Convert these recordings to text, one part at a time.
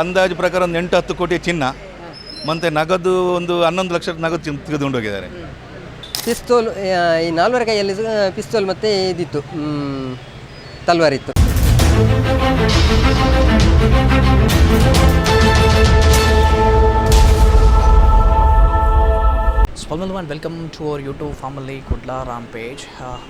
ಅಂದಾಜು ಪ್ರಕಾರ ಒಂದು ಎಂಟು ಹತ್ತು ಕೋಟಿ ಚಿನ್ನ. ಮತ್ತು ನಗದು ಒಂದು ಹನ್ನೊಂದು ಲಕ್ಷ ನಗದು ಚಿನ್ನ ತೆಗೆದುಕೊಂಡು ಹೋಗಿದ್ದಾರೆ ಪಿಸ್ತೋಲ್ ಈ ನಾಲ್ವರ ಕೈಯಲ್ಲಿ ಪಿಸ್ತೋಲ್ ಮತ್ತು ಇದಿತ್ತು ತಲ್ವಾರ್ ಇತ್ತು. ಸ್ಪಲ್ಮಲ್ one welcome to our YouTube family Kudla rampage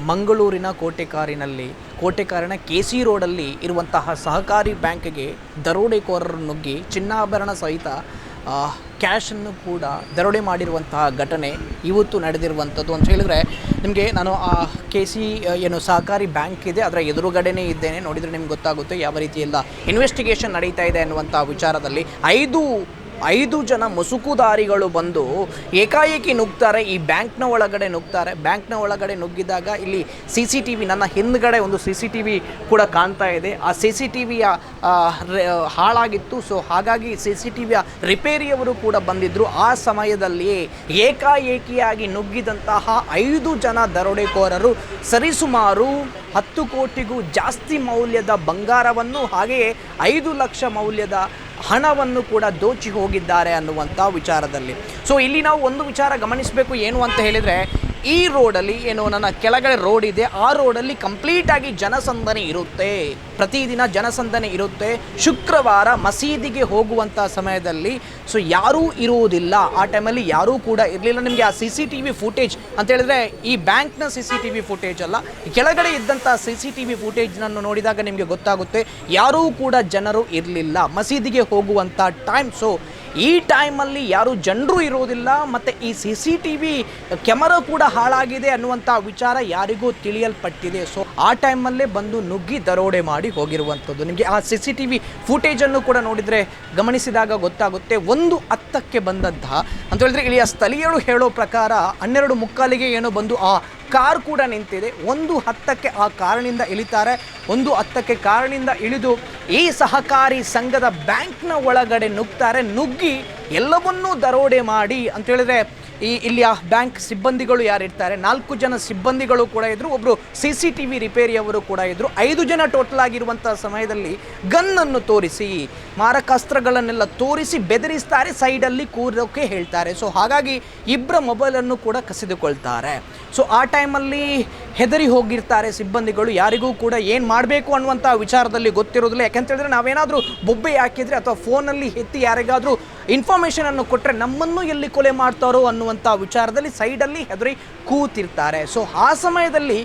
ಮಂಗಳೂರಿನ ಕೋಟೆಕಾರಿನಲ್ಲಿ ಕೋಟೆಕಾರಿನ ಕೆ ಸಿ ರೋಡಲ್ಲಿ ಇರುವಂತಹ ಸಹಕಾರಿ ಬ್ಯಾಂಕ್ಗೆ ದರೋಡೆಕೋರರು ನುಗ್ಗಿ ಚಿನ್ನಾಭರಣ ಸಹಿತ ಕ್ಯಾಶನ್ನು ಕೂಡ ದರೋಡೆ ಮಾಡಿರುವಂತಹ ಘಟನೆ ಇವತ್ತು ನಡೆದಿರುವಂಥದ್ದು ಅಂತ ಹೇಳಿದ್ರೆ, ನಿಮಗೆ ನಾನು, ಆ ಕೆ ಸಿ ಏನು ಸಹಕಾರಿ ಬ್ಯಾಂಕ್ ಇದೆ, ಅದರ ಎದುರುಗಡೆನೇ ಇದ್ದೇನೆ. ನೋಡಿದರೆ ನಿಮ್ಗೆ ಗೊತ್ತಾಗುತ್ತೆ ಯಾವ ರೀತಿ ಇನ್ವೆಸ್ಟಿಗೇಷನ್ ನಡೀತಾ ಇದೆ ಅನ್ನುವಂಥ ವಿಚಾರದಲ್ಲಿ ಐದು ಐದು ಜನ ಮುಸುಕುದಾರಿಗಳು ಬಂದು ಏಕಾಏಕಿ ನುಗ್ತಾರೆ, ಈ ಬ್ಯಾಂಕ್ನ ಒಳಗಡೆ ನುಗ್ತಾರೆ. ಬ್ಯಾಂಕ್ನ ಒಳಗಡೆ ನುಗ್ಗಿದಾಗ ಇಲ್ಲಿ ಸಿ ಸಿ ಟಿ ವಿ ನನ್ನ ಹಿಂದ್ಗಡೆ ಒಂದು ಸಿ ಸಿ ಟಿ ವಿ ಕೂಡ ಕಾಣ್ತಾ ಇದೆ. ಆ ಸಿ ಸಿ ಟಿ ವಿಯ ಹಾಳಾಗಿತ್ತು. ಸೊ ಹಾಗಾಗಿ ಸಿ ಸಿ ಟಿ ವಿಯ ರಿಪೇರಿಯವರು ಕೂಡ ಬಂದಿದ್ದರು ಆ ಸಮಯದಲ್ಲಿಯೇ ಏಕಾಏಕಿಯಾಗಿ ನುಗ್ಗಿದಂತಹ ಐದು ಜನ ದರೋಡೆಕೋರರು ಸರಿಸುಮಾರು ಹತ್ತು ಕೋಟಿಗೂ ಜಾಸ್ತಿ ಮೌಲ್ಯದ ಬಂಗಾರವನ್ನು, ಹಾಗೆಯೇ ಐದು ಲಕ್ಷ ಮೌಲ್ಯದ ಹಣವನ್ನು ಕೂಡ ದೋಚಿ ಹೋಗಿದ್ದಾರೆ ಅನ್ನುವಂಥ ವಿಚಾರದಲ್ಲಿ. ಸೊ ಇಲ್ಲಿ ನಾವು ಒಂದು ವಿಚಾರ ಗಮನಿಸಬೇಕು ಏನು ಅಂತ ಹೇಳಿದರೆ ಈ ರೋಡಲ್ಲಿ ಏನು ನನ್ನ ಕೆಳಗಡೆ ರೋಡ್ ಇದೆ, ಆ ರೋಡಲ್ಲಿ ಕಂಪ್ಲೀಟಾಗಿ ಜನಸಂದಣಿ ಇರುತ್ತೆ. ಪ್ರತಿದಿನ ಜನಸಂದಣಿ ಇರುತ್ತೆ. ಶುಕ್ರವಾರ ಮಸೀದಿಗೆ ಹೋಗುವಂಥ ಸಮಯದಲ್ಲಿ ಸೊ ಯಾರೂ ಇರುವುದಿಲ್ಲ. ಆ ಟೈಮಲ್ಲಿ ಯಾರೂ ಕೂಡ ಇರಲಿಲ್ಲ. ನಿಮಗೆ ಆ C C T V footage ಅಂತ ಹೇಳಿದ್ರೆ, ಈ ಬ್ಯಾಂಕ್ನ C C T V footage ಅಲ್ಲ ಕೆಳಗಡೆ ಇದ್ದಂಥ ಸಿ ಸಿ ಟಿ ವಿ ಫುಟೇಜ್ನನ್ನು ನೋಡಿದಾಗ ನಿಮಗೆ ಗೊತ್ತಾಗುತ್ತೆ, ಯಾರೂ ಕೂಡ ಜನರು ಇರಲಿಲ್ಲ. ಮಸೀದಿಗೆ ಹೋಗುವಂಥ ಟೈಮ್ ಸೊ ಈ ಟೈಮಲ್ಲಿ ಯಾರು ಜನರು ಇರೋದಿಲ್ಲ ಮತ್ತು ಈ C C T V camera ಕೂಡ ಹಾಳಾಗಿದೆ ಅನ್ನುವಂಥ ವಿಚಾರ ಯಾರಿಗೂ ತಿಳಿಯಲ್ಪಟ್ಟಿದೆ. ಸೊ ಆ ಟೈಮಲ್ಲೇ ಬಂದು ನುಗ್ಗಿ ದರೋಡೆ ಮಾಡಿ ಹೋಗಿರುವಂಥದ್ದು. ನಿಮಗೆ ಆ ಸಿ ಸಿ ಟಿ ವಿ ಫುಟೇಜನ್ನು ಕೂಡ ನೋಡಿದರೆ ಗಮನಿಸಿದಾಗ ಗೊತ್ತಾಗುತ್ತೆ. ಒಂದು ಹತ್ತಕ್ಕೆ ಬಂದಂತಹ, ಅಂತ ಹೇಳಿದ್ರೆ ಇಲ್ಲಿಯ ಸ್ಥಳೀಯರು ಹೇಳೋ ಪ್ರಕಾರ ಹನ್ನೆರಡು ಮುಕ್ಕಾಲಿಗೆ ಏನೋ ಬಂದು ಆ ಕಾರ್ ಕೂಡ ನಿಂತಿದೆ. ಒಂದು ಹತ್ತಕ್ಕೆ ಆ ಕಾರಿನಿಂದ ಇಳಿತಾರೆ. ಒಂದು ಹತ್ತಕ್ಕೆ ಕಾರಿನಿಂದ ಇಳಿದು ಈ ಸಹಕಾರಿ ಸಂಘದ ಬ್ಯಾಂಕ್ನ ಒಳಗಡೆ ನುಗ್ತಾರೆ. ನುಗ್ಗಿ ಎಲ್ಲವನ್ನೂ ದರೋಡೆ ಮಾಡಿ ಅಂತ ಹೇಳಿದ್ರೆ ಈ ಇಲ್ಲಿಯ ಬ್ಯಾಂಕ್ ಸಿಬ್ಬಂದಿಗಳು ಯಾರಿರ್ತಾರೆ? ನಾಲ್ಕು ಜನ ಸಿಬ್ಬಂದಿಗಳು ಕೂಡ ಇದ್ರು. ಒಬ್ಬರು ಸಿ ಸಿ ಟಿ ವಿ ರಿಪೇರಿಯವರು ಕೂಡ ಇದ್ರು. ಐದು ಜನ ಟೋಟಲ್ ಆಗಿರುವಂಥ ಸಮಯದಲ್ಲಿ ಗನ್ನನ್ನು ತೋರಿಸಿ, ಮಾರಕಾಸ್ತ್ರಗಳನ್ನೆಲ್ಲ ತೋರಿಸಿ ಬೆದರಿಸ್ತಾರೆ ಸೈಡಲ್ಲಿ ಕೂರೋಕೆ ಹೇಳ್ತಾರೆ. ಸೊ ಹಾಗಾಗಿ ಇಬ್ಬರ ಮೊಬೈಲನ್ನು ಕೂಡ ಕಸಿದುಕೊಳ್ತಾರೆ. ಸೊ ಆ ಟೈಮಲ್ಲಿ ಹೆದರಿ ಹೋಗಿರ್ತಾರೆ ಸಿಬ್ಬಂದಿಗಳು. ಯಾರಿಗೂ ಕೂಡ ಏನು ಮಾಡಬೇಕು ಅನ್ನುವಂಥ ವಿಚಾರದಲ್ಲಿ ಗೊತ್ತಿರೋದಿಲ್ಲ. ಯಾಕಂತೇಳಿದ್ರೆ ನಾವೇನಾದರೂ ಬೊಬ್ಬೆ ಹಾಕಿದರೆ ಅಥವಾ ಫೋನಲ್ಲಿ ಎತ್ತಿ ಯಾರಿಗಾದರೂ ಇನ್ಫಾರ್ಮೇಷನನ್ನು ಕೊಟ್ಟರೆ ನಮ್ಮನ್ನು ಎಲ್ಲಿ ಕೊಲೆ ಮಾಡ್ತಾರೋ ಅನ್ನುವಂಥ ವಿಚಾರದಲ್ಲಿ ಸೈಡಲ್ಲಿ ಹೆದರಿ ಕೂತಿರ್ತಾರೆ. ಸೊ ಆ ಸಮಯದಲ್ಲಿ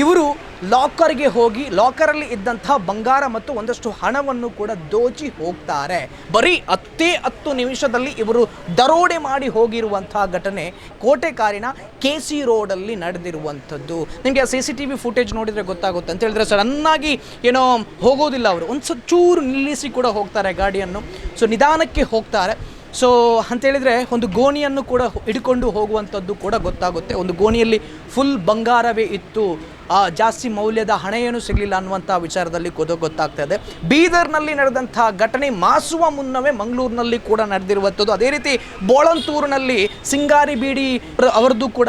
ಇವರು ಲಾಕರ್ಗೆ ಹೋಗಿ ಲಾಕರಲ್ಲಿ ಇದ್ದಂತಹ ಬಂಗಾರ ಮತ್ತು ಒಂದಷ್ಟು ಹಣವನ್ನು ಕೂಡ ದೋಚಿ ಹೋಗ್ತಾರೆ. ಬರೀ ಹತ್ತೇ ಹತ್ತು ನಿಮಿಷದಲ್ಲಿ ಇವರು ದರೋಡೆ ಮಾಡಿ ಹೋಗಿರುವಂತಹ ಘಟನೆ ಕೋಟೆ ಕಾರಿನ ಕೆ ಸಿ ರೋಡಲ್ಲಿ ನಡೆದಿರುವಂಥದ್ದು. ನಿಮಗೆ ಆ C C T V footage ನೋಡಿದರೆ ಗೊತ್ತಾಗುತ್ತೆ. ಅಂತ ಹೇಳಿದ್ರೆ ಸಡನ್ನಾಗಿ ಏನೋ ಹೋಗೋದಿಲ್ಲ ಅವರು. ಒಂದು ಸ್ವಲ್ಪ ಚೂರು ನಿಲ್ಲಿಸಿ ಕೂಡ ಹೋಗ್ತಾರೆ ಗಾಡಿಯನ್ನು. ಸೊ, ನಿಧಾನಕ್ಕೆ ಹೋಗ್ತಾರೆ. ಸೊ ಅಂತೇಳಿದರೆ ಒಂದು ಗೋಣಿಯನ್ನು ಕೂಡ ಹಿಡ್ಕೊಂಡು ಹೋಗುವಂಥದ್ದು ಕೂಡ ಗೊತ್ತಾಗುತ್ತೆ. ಒಂದು ಗೋಣಿಯಲ್ಲಿ ಫುಲ್ ಬಂಗಾರವೇ ಇತ್ತು. ಜಾಸ್ತಿ ಮೌಲ್ಯದ ಹಣ ಏನು ಸಿಗಲಿಲ್ಲ ಅನ್ನುವಂಥ ವಿಚಾರದಲ್ಲಿ ಗೊತ್ತು ಗೊತ್ತಾಗ್ತಾ ಇದೆ. ಬೀದರ್ನಲ್ಲಿ ನಡೆದಂಥ ಘಟನೆ ಮಾಸುವ ಮುನ್ನವೇ ಮಂಗಳೂರಿನಲ್ಲಿ ಕೂಡ ನಡೆದಿರುವಂಥದ್ದು. ಅದೇ ರೀತಿ ಬೋಳಂತೂರಿನಲ್ಲಿ ಸಿಂಗಾರಿ ಬೀಡಿ ಅವರದ್ದು ಕೂಡ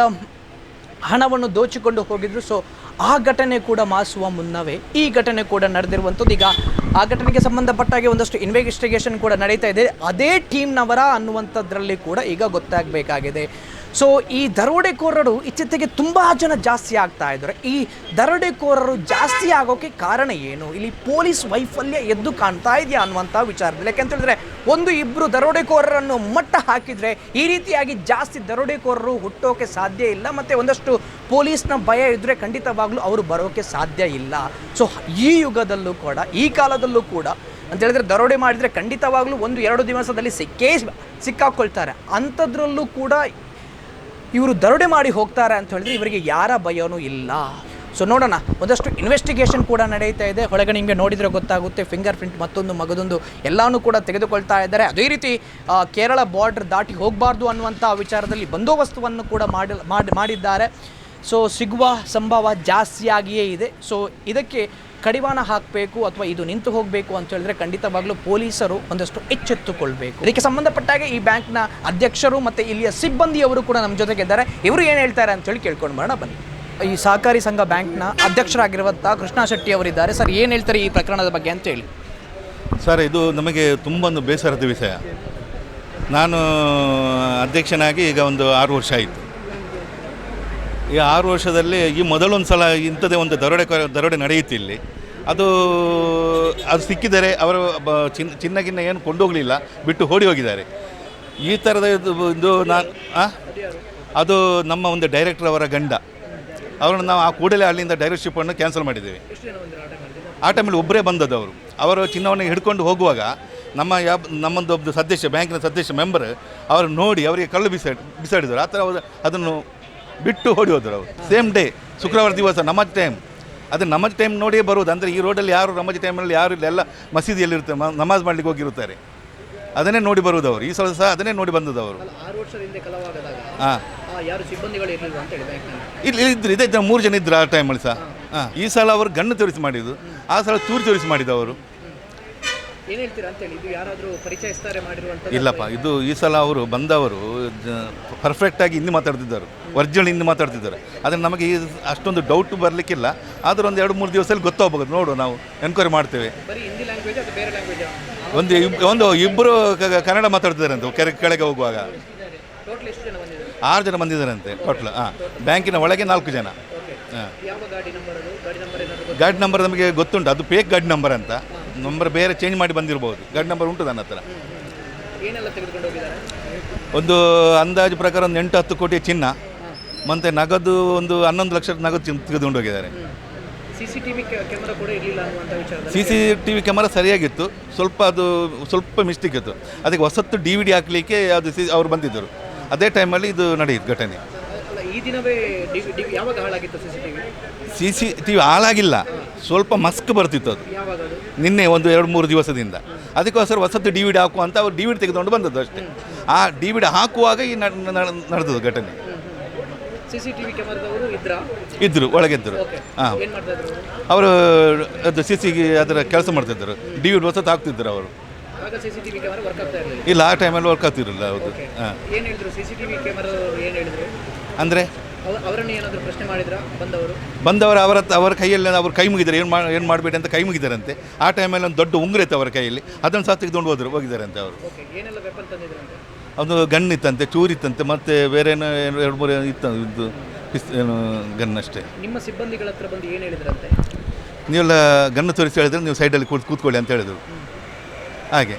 ಹಣವನ್ನು ದೋಚಿಕೊಂಡು ಹೋಗಿದ್ರು. ಸೊ, ಆ ಘಟನೆ ಕೂಡ ಮಾಸುವ ಮುನ್ನವೇ ಈ ಘಟನೆ ಕೂಡ ನಡೆದಿರುವಂಥದ್ದು. ಈಗ ಆ ಘಟನೆಗೆ ಸಂಬಂಧಪಟ್ಟಾಗೆ ಒಂದಷ್ಟು ಇನ್ವೆಸ್ಟಿಗೇಷನ್ ಕೂಡ ನಡೀತಾ ಇದೆ. ಅದೇ ಟೀಮ್ನವರ ಅನ್ನುವಂಥದ್ರಲ್ಲಿ ಕೂಡ ಈಗ ಗೊತ್ತಾಗಬೇಕಾಗಿದೆ. ಸೊ ಈ ದರೋಡೆಕೋರರು ಇತ್ತೀಚೆಗೆ ತುಂಬ ಜನ ಜಾಸ್ತಿ ಆಗ್ತಾ ಇದ್ದಾರೆ. ಈ ದರೋಡೆಕೋರರು ಜಾಸ್ತಿ ಆಗೋಕೆ ಕಾರಣ ಏನು? ಇಲ್ಲಿ ಪೊಲೀಸ್ ವೈಫಲ್ಯ ಎದ್ದು ಕಾಣ್ತಾ ಇದೆಯಾ ಅನ್ನುವಂಥ ವಿಚಾರದಲ್ಲಿ. ಯಾಕೆಂತ ಹೇಳಿದ್ರೆ, ಒಂದು ಇಬ್ಬರು ದರೋಡೆಕೋರರನ್ನು ಮಟ್ಟ ಹಾಕಿದರೆ, ಈ ರೀತಿಯಾಗಿ ಜಾಸ್ತಿ ದರೋಡೆಕೋರರು ಹುಟ್ಟೋಕೆ ಸಾಧ್ಯ ಇಲ್ಲ ಮತ್ತು ಒಂದಷ್ಟು ಪೊಲೀಸ್ನ ಭಯ ಇದ್ದರೆ ಖಂಡಿತವಾಗ್ಲೂ ಅವರು ಬರೋಕ್ಕೆ ಸಾಧ್ಯ ಇಲ್ಲ. ಸೊ ಈ ಯುಗದಲ್ಲೂ ಕೂಡ, ಈ ಕಾಲದಲ್ಲೂ ಕೂಡ ಅಂತ ಹೇಳಿದ್ರೆ ದರೋಡೆ ಮಾಡಿದರೆ ಖಂಡಿತವಾಗ್ಲೂ ಒಂದು ಎರಡು ದಿವಸದಲ್ಲಿ ಸಿಕ್ಕೇ ಸಿಕ್ಕಾಕೊಳ್ತಾರೆ. ಅಂಥದ್ರಲ್ಲೂ ಕೂಡ ಇವರು ದರೋಡೆ ಮಾಡಿ ಹೋಗ್ತಾರೆ ಅಂತ ಹೇಳಿದ್ರೆ ಇವರಿಗೆ ಯಾರ ಭಯನೂ ಇಲ್ಲ. ಸೊ ನೋಡೋಣ. ಒಂದಷ್ಟು ಇನ್ವೆಸ್ಟಿಗೇಷನ್ ಕೂಡ ನಡೆಯುತ್ತಾ ಇದೆ. ಒಳಗೆ ನಿಮಗೆ ನೋಡಿದರೆ ಗೊತ್ತಾಗುತ್ತೆ. ಫಿಂಗರ್ ಪ್ರಿಂಟ್ ಮತ್ತೊಂದು ಮಗದೊಂದು ಎಲ್ಲನೂ ಕೂಡ ತೆಗೆದುಕೊಳ್ತಾ ಇದ್ದಾರೆ. ಅದೇ ರೀತಿ ಕೇರಳ ಬಾರ್ಡರ್ ದಾಟಿ ಹೋಗಬಾರ್ದು ಅನ್ನುವಂಥ ವಿಚಾರದಲ್ಲಿ ಬಂದೋಬಸ್ತುವನ್ನು ಕೂಡ ಮಾಡಿ ಮಾಡಿದ್ದಾರೆ. ಸೊ ಸಿಗುವ ಸಂಭವ ಜಾಸ್ತಿಯಾಗಿಯೇ ಇದೆ. ಸೊ ಇದಕ್ಕೆ ಕಡಿವಾಣ ಹಾಕಬೇಕು ಅಥವಾ ಇದು ನಿಂತು ಹೋಗಬೇಕು ಅಂತ ಹೇಳಿದ್ರೆ ಖಂಡಿತವಾಗ್ಲೂ ಪೊಲೀಸರು ಒಂದಷ್ಟು ಎಚ್ಚೆತ್ತುಕೊಳ್ಬೇಕು. ಇದಕ್ಕೆ ಸಂಬಂಧಪಟ್ಟಾಗ ಈ ಬ್ಯಾಂಕ್ನ ಅಧ್ಯಕ್ಷರು ಮತ್ತು ಇಲ್ಲಿಯ ಸಿಬ್ಬಂದಿಯವರು ಕೂಡ ನಮ್ಮ ಜೊತೆಗಿದ್ದಾರೆ ಇವರು ಏನು ಹೇಳ್ತಾರೆ ಅಂತ ಹೇಳಿ ಕೇಳ್ಕೊಂಡು ಬರೋಣ, ಬನ್ನಿ. ಈ ಸಹಕಾರಿ ಸಂಘ ಬ್ಯಾಂಕ್ನ ಅಧ್ಯಕ್ಷರಾಗಿರುವಂಥ ಕೃಷ್ಣ ಶೆಟ್ಟಿ ಅವರಿದ್ದಾರೆ ಸರ್, ಏನು ಹೇಳ್ತಾರೆ ಈ ಪ್ರಕರಣದ ಬಗ್ಗೆ ಅಂತ ಹೇಳಿ. ಸರ್, ಇದು ನಮಗೆ ತುಂಬ ಒಂದು ಬೇಸರದ ವಿಷಯ. ನಾನು ಅಧ್ಯಕ್ಷನಾಗಿ ಈಗ ಒಂದು ಆರು ವರ್ಷ ಆಯಿತು. ಈ ಆರು ವರ್ಷದಲ್ಲಿ ಈ ಮೊದಲೊಂದು ಸಲ ಇಂಥದ್ದೇ ಒಂದು ದರೋಡೆ ದರೋಡೆ ನಡೆಯಿತು ಇಲ್ಲಿ. ಅದು ಅದು ಸಿಕ್ಕಿದರೆ ಅವರು ಬ- ಚಿನ್ನ ಗಿನ್ನ ಏನು ಕೊಂಡೋಗಲಿಲ್ಲ, ಬಿಟ್ಟು ಓಡಿ ಹೋಗಿದ್ದಾರೆ. ಈ ಥರದ ಇದು ನಾನು ಅದು ನಮ್ಮ ಒಂದು ಡೈರೆಕ್ಟರ್ ಅವರ ಗಂಡ. ಅವರನ್ನು ನಾವು ಆ ಕೂಡಲೇ ಅಲ್ಲಿಂದ ಡೈರೆಕ್ಟರ್ಶಿಪ್ಪನ್ನು ಕ್ಯಾನ್ಸಲ್ ಮಾಡಿದ್ದೀವಿ. ಆ ಟೈಮಲ್ಲಿ ಒಬ್ಬರೇ ಬಂದದ್ದು ಅವರು. ಅವರು ಚಿನ್ನವನ್ನು ಹಿಡ್ಕೊಂಡು ಹೋಗುವಾಗ ನಮ್ಮ ಯಾ ನಮ್ಮೊಂದು ಒಬ್ಬ ಸದಸ್ಯ, ಬ್ಯಾಂಕಿನ ಸದಸ್ಯ ಮೆಂಬರ್ ಅವರು ನೋಡಿ ಅವರಿಗೆ ಕಲ್ಲು ಬಿಸಾಡಿ, ಬಿಸಾಡಿದರು. ಆ ಥರ ಅದನ್ನು ಬಿಟ್ಟು ಓಡಿ ಹೋದರು ಅವರು. ಸೇಮ್ ಡೇ ಶುಕ್ರವಾರ ದಿವಸ ನಮಾಜ್ ಟೈಮ್ ಅದು ನಮಾಜ್ ಟೈಮ್ ನೋಡಿಯೇ ಬರುವುದು. ಅಂದರೆ ಈ ರೋಡಲ್ಲಿ ಯಾರು ನಮಾಜ್ ಟೈಮಲ್ಲಿ ಯಾರು ಇಲ್ಲ ಎಲ್ಲ ಮಸೀದಿಯಲ್ಲಿರುತ್ತೆ ನಮಾಜ್ ಮಾಡಲಿಕ್ಕೆ ಹೋಗಿರುತ್ತಾರೆ. ಅದನ್ನೇ ನೋಡಿ ಬರುವುದು ಅವರು. ಈ ಸಲ ಸಹ ಅದನ್ನೇ ನೋಡಿ ಬಂದದ್ದು ಅವರು. ಹಾಂ. ಇಲ್ಲಿ ಇದ್ರು ಇದೇ ಮೂರು ಜನ ಇದ್ರು ಆ ಟೈಮಲ್ಲಿ ಸಹ. ಹಾಂ. ಈ ಸಲ ಅವರು ಗಣ್ಣು ತೋರಿಸಿ ಮಾಡಿದ್ದು. ಆ ಸಲ ತೂರು ತೋರಿಸಿ ಮಾಡಿದವರು ಏನು ಹೇಳ್ತೀರಾ ಇದು ಯಾರಾದರೂ ಪರಿಚಯಿಸ್ತಾರೆ ಮಾಡಿರುವಂಥ ಇಲ್ಲಪ್ಪ ಇದು ಈ ಸಲ ಅವರು ಬಂದವರು ಪರ್ಫೆಕ್ಟಾಗಿ ಹಿಂದಿ ಮಾತಾಡ್ತಿದ್ದರು. ಒರಿಜಿನಲ್ ಹಿಂದಿ ಮಾತಾಡ್ತಿದ್ದಾರೆ. ಆದರೆ ನಮಗೆ ಈ ಅಷ್ಟೊಂದು ಡೌಟ್ ಬರಲಿಕ್ಕಿಲ್ಲ. ಆದರೂ ಒಂದು ಎರಡು ಮೂರು ದಿವಸದಲ್ಲಿ ಗೊತ್ತಾಗಬಹುದು ನೋಡು ನಾವು ಎನ್ಕ್ವೈರಿ ಮಾಡ್ತೇವೆ. ಬರೀ ಹಿಂದಿ ಲ್ಯಾಂಗ್ವೇಜ್ ಅದು ಬೇರೆ ಲ್ಯಾಂಗ್ವೇಜ್ ಒಂದು ಒಂದು ಇಬ್ಬರು ಕನ್ನಡ ಮಾತಾಡ್ತಿದ್ದಾರೆ ಅಂತ ಕೆರೆ ಕೆಳಗೆ ಹೋಗುವಾಗ. ಆರು ಜನ ಬಂದಿದ್ದಾರಂತೆ ಟೋಟ್ಲ್ ಹಾಂ ಬ್ಯಾಂಕಿನ ಒಳಗೆ ನಾಲ್ಕು ಜನ. ಹಾಂ ಗಾಡಿ ನಂಬರ್ ನಮಗೆ ಗೊತ್ತುಂಟು. ಅದು ಪೇಕ್ ಗಾಡಿ ನಂಬರ್ ಅಂತ. ನಂಬರ್ ಬೇರೆ ಚೇಂಜ್ ಮಾಡಿ ಬಂದಿರ್ಬೋದು. ಗಾಡಿ ನಂಬರ್ ಉಂಟು ನನ್ನ ಹತ್ರ. ಏನೆಲ್ಲ ತೆಗೆದುಕೊಂಡು ಹೋಗಿದ್ದಾರೆ? ಒಂದು ಅಂದಾಜು ಪ್ರಕಾರ ಒಂದು ಎಂಟು ಹತ್ತು ಕೋಟಿ ಚಿನ್ನ. ಮತ್ತು ನಗದು ಒಂದು ಹನ್ನೊಂದು ಲಕ್ಷ ನಗದು ಚಿನ್ನ ತೆಗೆದುಕೊಂಡು ಹೋಗಿದ್ದಾರೆ. C C T V camera ಸರಿಯಾಗಿತ್ತು. ಸ್ವಲ್ಪ ಅದು ಸ್ವಲ್ಪ ಮಿಸ್ಟೇಕ್ ಇತ್ತು. ಅದಕ್ಕೆ ಹೊಸತ್ತು ಡಿ ವಿ ಡಿ ಹಾಕಲಿಕ್ಕೆ ಅದು ಸಿ ಅವ್ರು ಬಂದಿದ್ದರು. ಅದೇ ಟೈಮಲ್ಲಿ ಇದು ನಡೆಯಿತು ಘಟನೆ. ಈ ದಿನವೇ ಸಿ ಸಿ ಟಿ ವಿ ಹಾಳಾಗಿಲ್ಲ. ಸ್ವಲ್ಪ ಮಸ್ಕ್ ಬರ್ತಿತ್ತು ಅದು. ನಿನ್ನೆ ಒಂದು ಎರಡು ಮೂರು ದಿವಸದಿಂದ. ಅದಕ್ಕೋಸ್ಕರ ಹೊಸತ್ತು ಡಿ ವಿ ಡಿ ಹಾಕುವ ಅಂತ ಅವ್ರು ಡಿ ವಿ ಡಿ ತೆಗೆದುಕೊಂಡು ಬಂದದ್ದು ಅಷ್ಟೇ. ಆ ಡಿ ವಿ ಡಿ ಹಾಕುವಾಗ ಈ ನಡ್- ನಡ್- ನಡೆದದ್ದು ಘಟನೆ. ಇದ್ದರು ಒಳಗಿದ್ದರು ಹಾಂ. ಅವರು? ಅದು ಸಿ ಸಿ ಅದರ ಕೆಲಸ ಮಾಡ್ತಿದ್ದರು. ಡಿ ವಿ ಡಿ ಹೊಸತ್ತು ಹಾಕ್ತಿದ್ದರು ಅವರು. ಇಲ್ಲ ಆ ಟೈಮಲ್ಲಿ ವರ್ಕ್ ಆಗ್ತಿರಲಿಲ್ಲ ಹೌದು. ಹಾಂ. ಅಂದರೆ? ಅವರನ್ನು ಏನಾದರೂ ಪ್ರಶ್ನೆ ಮಾಡಿದ್ರಾ? ಬಂದವರು? ಬಂದವರು ಅವರ ಅವರ ಕೈಯಲ್ಲಿ ಅವರು ಕೈ ಮುಗಿದ್ದಾರೆ ಏನು ಮಾಡಿ ಏನು ಮಾಡಬೇಡಿ ಅಂತ ಕೈ ಮುಗಿದಾರಂತೆ. ಆ ಟೈಮಲ್ಲಿ ಒಂದು ದೊಡ್ಡ ಉಂಗುರ ಇತ್ತು ಅವರ ಕೈಯಲ್ಲಿ. ಅದನ್ನು ಸಹ ತೆಗೆದುಕೊಂಡು ಹೋದ್ರು ಹೋಗಿದ್ದಾರಂತೆ ಅವರು. ಏನೆಲ್ಲ ವೆಪನ್ ತಂದಿದ್ರಂತೆ? ಅದು ಗನ್ ಇತ್ತಂತೆ ಚೂರು ಇತ್ತಂತೆ ಮತ್ತು ಬೇರೆ ಏನೋ ಏನು ಎರಡು ಮೂರು ಇತ್ತು ಇದು ಪಿಸ್ ಏನು ಗನ್ ಅಷ್ಟೇ. ನಿಮ್ಮ ಸಿಬ್ಬಂದಿಗಳ ಹತ್ರ ಬಂದು ಏನು ಹೇಳಿದ್ರಂತೆ? ನೀವೆಲ್ಲ ಗನ್ನು ತೋರಿಸಿ ಹೇಳಿದ್ರೆ ನೀವು ಸೈಡಲ್ಲಿ ಕೂತ್ ಕೂತ್ಕೊಳ್ಳಿ ಅಂತ ಹೇಳಿದರು. ಹಾಗೆ.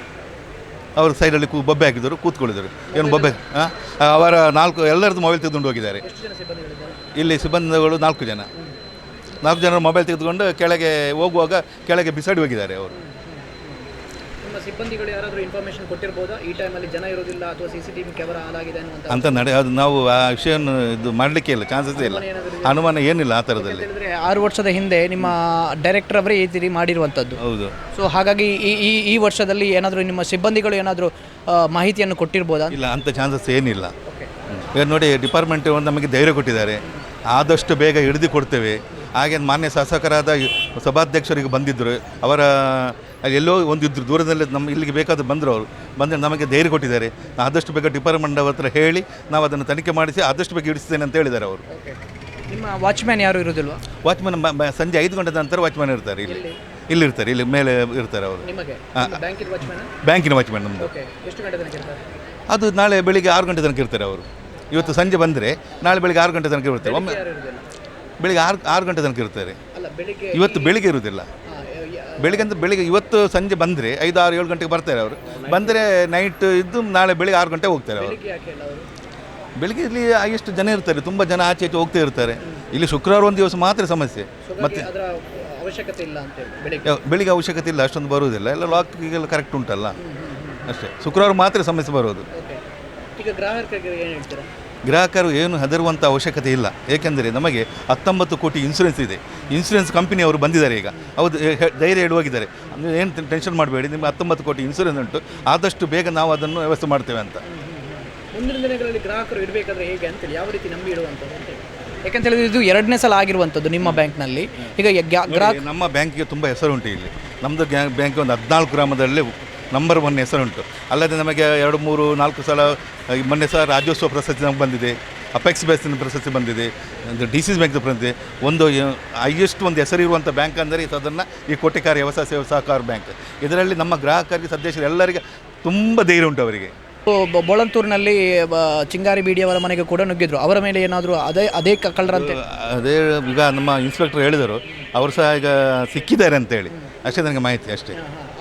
ಅವರು ಸೈಡಲ್ಲಿ ಕೂ ಬೊಬ್ಬೆ ಹಾಕಿದರು ಕೂತ್ಕೊಳ್ಳಿದರು. ಏನು ಬೊಬ್ಬೆ ಹಾಂ ಅವರ ನಾಲ್ಕು ಎಲ್ಲರದ್ದು ಮೊಬೈಲ್ ತೆಗೆದುಕೊಂಡು ಹೋಗಿದ್ದಾರೆ. ಇಲ್ಲಿ ಸಿಬ್ಬಂದಿಗಳು ನಾಲ್ಕು ಜನ. ನಾಲ್ಕು ಜನರು ಮೊಬೈಲ್ ತೆಗೆದುಕೊಂಡು ಕೆಳಗೆ ಹೋಗುವಾಗ ಕೆಳಗೆ ಬಿಸಾಡಿ ಹೋಗಿದ್ದಾರೆ ಅವರು. ಸಿಬ್ಬಂದಿಗಳು ಯಾರಾದರೂ ಇನ್ಫಾರ್ಮೇಷನ್ ಕೊಟ್ಟಿರ್ಬೋದಾ? ಈ ಟೈಮಲ್ಲಿ ಜನ ಇರೋದಿಲ್ಲ ಅಥವಾ C C T V camera ಹಾಳಾಗಿದೆ ಅನ್ನುವಂಥ ಅಂತ ನಡೆ ಅದು ನಾವು ಆ ವಿಷಯವನ್ನು ಇದು ಮಾಡಲಿಕ್ಕೆ ಇಲ್ಲ ಚಾನ್ಸಸ್ ಇಲ್ಲ. ಅನುಮಾನ ಏನಿಲ್ಲ ಆ ಥರದಲ್ಲಿ. ಹೇಳಿದ್ರೆ ಆರು ವರ್ಷದ ಹಿಂದೆ ನಿಮ್ಮ ಡೈರೆಕ್ಟರ್ ಅವರೇ ಈ ರೀತಿ ಮಾಡಿರುವಂಥದ್ದು ಹೌದು. ಸೊ ಹಾಗಾಗಿ ಈ ಈ ಈ ವರ್ಷದಲ್ಲಿ ಏನಾದರೂ ನಿಮ್ಮ ಸಿಬ್ಬಂದಿಗಳು ಏನಾದರೂ ಮಾಹಿತಿಯನ್ನು ಕೊಟ್ಟಿರ್ಬೋದಾ? ಇಲ್ಲ ಅಂತ ಚಾನ್ಸಸ್ ಏನಿಲ್ಲ. ಈಗ ನೋಡಿ ಡಿಪಾರ್ಟ್ಮೆಂಟ್ ನಮಗೆ ಧೈರ್ಯ ಕೊಟ್ಟಿದ್ದಾರೆ. ಆದಷ್ಟು ಬೇಗ ಹಿಡಿದು ಕೊಡ್ತೇವೆ. ಹಾಗೆ ಮಾನ್ಯ ಶಾಸಕರಾದ ಸಭಾಧ್ಯಕ್ಷರಿಗೆ ಬಂದಿದ್ದರು. ಅವರ ಎಲ್ಲೋ ಒಂದಿದ್ರು ದೂರದಲ್ಲಿ ನಮ್ಮ ಇಲ್ಲಿಗೆ ಬೇಕಾದ ಬಂದರು ಅವರು. ಬಂದರೆ ನಮಗೆ ಧೈರ್ಯ ಕೊಟ್ಟಿದ್ದಾರೆ. ಆದಷ್ಟು ಬೇಗ ಡಿಪಾರ್ಟ್ಮೆಂಟ್ ಅವರ ಹತ್ರ ಹೇಳಿ ನಾವು ಅದನ್ನು ತನಿಖೆ ಮಾಡಿಸಿ ಆದಷ್ಟು ಬೇಗ ಇಡಿಸ್ತೇನೆ ಅಂತ ಹೇಳಿದ್ದಾರೆ ಅವರು. ನಿಮ್ಮ ವಾಚ್ಮ್ಯಾನ್ ಯಾರು ಇರೋದಿಲ್ವಾ ವಾಚ್ಮ್ಯಾನ್ ಸಂಜೆ ಐದು ಗಂಟೆ ನಂತರ ವಾಚ್ಮ್ಯಾನ್ ಇರ್ತಾರೆ ಇಲ್ಲಿ. ಇಲ್ಲಿರ್ತಾರೆ ಇಲ್ಲಿ ಮೇಲೆ ಇರ್ತಾರೆ ಅವರು. ಬ್ಯಾಂಕಿನ ವಾಚ್ಮ್ಯಾನ್? ನಮ್ಮದು ಅದು ನಾಳೆ ಬೆಳಿಗ್ಗೆ ಆರು ಗಂಟೆ ತನಕ ಇರ್ತಾರೆ ಅವರು. ಇವತ್ತು ಸಂಜೆ ಬಂದರೆ ನಾಳೆ ಬೆಳಿಗ್ಗೆ ಆರು ಗಂಟೆ ತನಕ ಇರ್ತಾರೆ ಒಮ್ಮೆ ಬೆಳಿಗ್ಗೆ ಆರು ಆರು ಗಂಟೆ ತನಕ ಇರ್ತಾರೆ ಇವತ್ತು ಬೆಳಿಗ್ಗೆ ಇರುವುದಿಲ್ಲ. ಬೆಳಿಗ್ಗೆ ಅಂತ ಬೆಳಿಗ್ಗೆ ಇವತ್ತು ಸಂಜೆ ಬಂದರೆ ಐದು ಆರು ಏಳು ಗಂಟೆಗೆ ಬರ್ತಾರೆ ಅವರು. ಬಂದರೆ ನೈಟ್ ಇದ್ದು ನಾಳೆ ಬೆಳಿಗ್ಗೆ ಆರು ಗಂಟೆ ಹೋಗ್ತಾರೆ ಅವರು. ಬೆಳಿಗ್ಗೆ ಇಲ್ಲ ಎಷ್ಟು ಜನ ಇರ್ತಾರೆ ತುಂಬ ಜನ ಆಚೆ ಈಚೆ ಹೋಗ್ತಾ ಇರ್ತಾರೆ. ಇಲ್ಲಿ ಶುಕ್ರವಾರ ಒಂದು ದಿವಸ ಮಾತ್ರ ಸಮಸ್ಯೆ. ಮತ್ತೆ ಅವಶ್ಯಕತೆ ಇಲ್ಲ ಬೆಳಿಗ್ಗೆ. ಅವಶ್ಯಕತೆ ಇಲ್ಲ ಅಷ್ಟೊಂದು ಬರುವುದಿಲ್ಲ. ಎಲ್ಲ ಲಾಕಿಗೆಲ್ಲ ಕರೆಕ್ಟ್ ಉಂಟಲ್ಲ. ಅಷ್ಟೇ. ಶುಕ್ರವಾರ ಮಾತ್ರ ಸಮಸ್ಯೆ ಬರೋದು ಈಗ ಗ್ರಾಹಕರಿಗೆ ಏನು ಹೇಳ್ತೀರಾ? ಗ್ರಾಹಕರು ಏನು ಹೆದರುವಂಥ ಅವಶ್ಯಕತೆ ಇಲ್ಲ. ಏಕೆಂದರೆ ನಮಗೆ ಹತ್ತೊಂಬತ್ತು ಕೋಟಿ ಇನ್ಸೂರೆನ್ಸ್ ಇದೆ. ಇನ್ಸೂರೆನ್ಸ್ ಕಂಪನಿ ಅವರು ಬಂದಿದ್ದಾರೆ ಈಗ. ಅವರು ಧೈರ್ಯ ಇಡುವಾಗಿದ್ದಾರೆ ಅಂದರೆ ಏನು ಟೆನ್ಷನ್ ಮಾಡಬೇಡಿ ನಿಮಗೆ ಹತ್ತೊಂಬತ್ತು ಕೋಟಿ ಇನ್ಸೂರೆನ್ಸ್ ಉಂಟು. ಆದಷ್ಟು ಬೇಗ ನಾವು ಅದನ್ನು ವ್ಯವಸ್ಥೆ ಮಾಡ್ತೇವೆ ಅಂತ. ಮುಂದಿನ ದಿನಗಳಲ್ಲಿ ಗ್ರಾಹಕರು ಇಡಬೇಕಾದ್ರೆ ಹೇಗೆ ಅಂತೇಳಿ ಯಾವ ರೀತಿ ನಂಬಿ ಇಡುವಂಥದ್ದು ಯಾಕಂತ ಹೇಳಿದ್ರೆ ಇದು ಎರಡನೇ ಸಲ ಆಗಿರುವಂಥದ್ದು ನಿಮ್ಮ ಬ್ಯಾಂಕ್ನಲ್ಲಿ. ಈಗ ನಮ್ಮ ಬ್ಯಾಂಕಿಗೆ ತುಂಬ ಹೆಸರುಂಟು ಇಲ್ಲಿ. ನಮ್ಮದು ಬ್ಯಾಂಕ್ ಒಂದು ಹದಿನಾಲ್ಕು ಗ್ರಾಮದಲ್ಲಿ ನಂಬರ್ ಒನ್ ಹೆಸರುಂಟು ಅಲ್ಲದೆ ನಮಗೆ ಎರಡು ಮೂರು ನಾಲ್ಕು ಸಲ ಮೊನ್ನೆ ಸಹ ರಾಜ್ಯೋತ್ಸವ ಪ್ರಶಸ್ತಿ ನಮಗೆ ಬಂದಿದೆ. ಅಪೆಕ್ಸ್ ಬ್ಯಾಸಿನ ಪ್ರಶಸ್ತಿ ಬಂದಿದೆ. ಒಂದು ಡಿ ಸಿ ಬ್ಯಾಂಕ್ ಬಂದಿದೆ ಒಂದು ಹೈಯೆಸ್ಟ್ ಒಂದು ಹೆಸರಿರುವಂಥ ಬ್ಯಾಂಕ್ ಅಂದರೆ ಅದನ್ನು ಈ ಕೋಟಿಕಾರಿ ವ್ಯವಸಾಯ ಸೇವಾ ಸಹಕಾರ ಬ್ಯಾಂಕ್ ಇದರಲ್ಲಿ ನಮ್ಮ ಗ್ರಾಹಕರಿಗೆ ಸದಸ್ಯರು ಎಲ್ಲರಿಗೆ ತುಂಬ ಧೈರ್ಯ ಉಂಟು ಅವರಿಗೆ. ಬೊಳಂತೂರಿನಲ್ಲಿ ಬ- ಚಿಂಗಾರಿ ಬೀಡಿಯವರ ಮನೆಗೆ ಕೂಡ ನುಗ್ಗಿದ್ರು. ಅವರ ಮೇಲೆ ಏನಾದರೂ ಅದೇ ಅದೇ ಕಳ್ಳರಂತೆ ಅದೇ ಈಗ ನಮ್ಮ ಇನ್ಸ್ಪೆಕ್ಟರ್ ಹೇಳಿದರು. ಅವರು ಸಹ ಈಗ ಸಿಕ್ಕಿದ್ದಾರೆ ಅಂತೇಳಿ. ಅಷ್ಟೇ ನನಗೆ ಮಾಹಿತಿ ಅಷ್ಟೇ.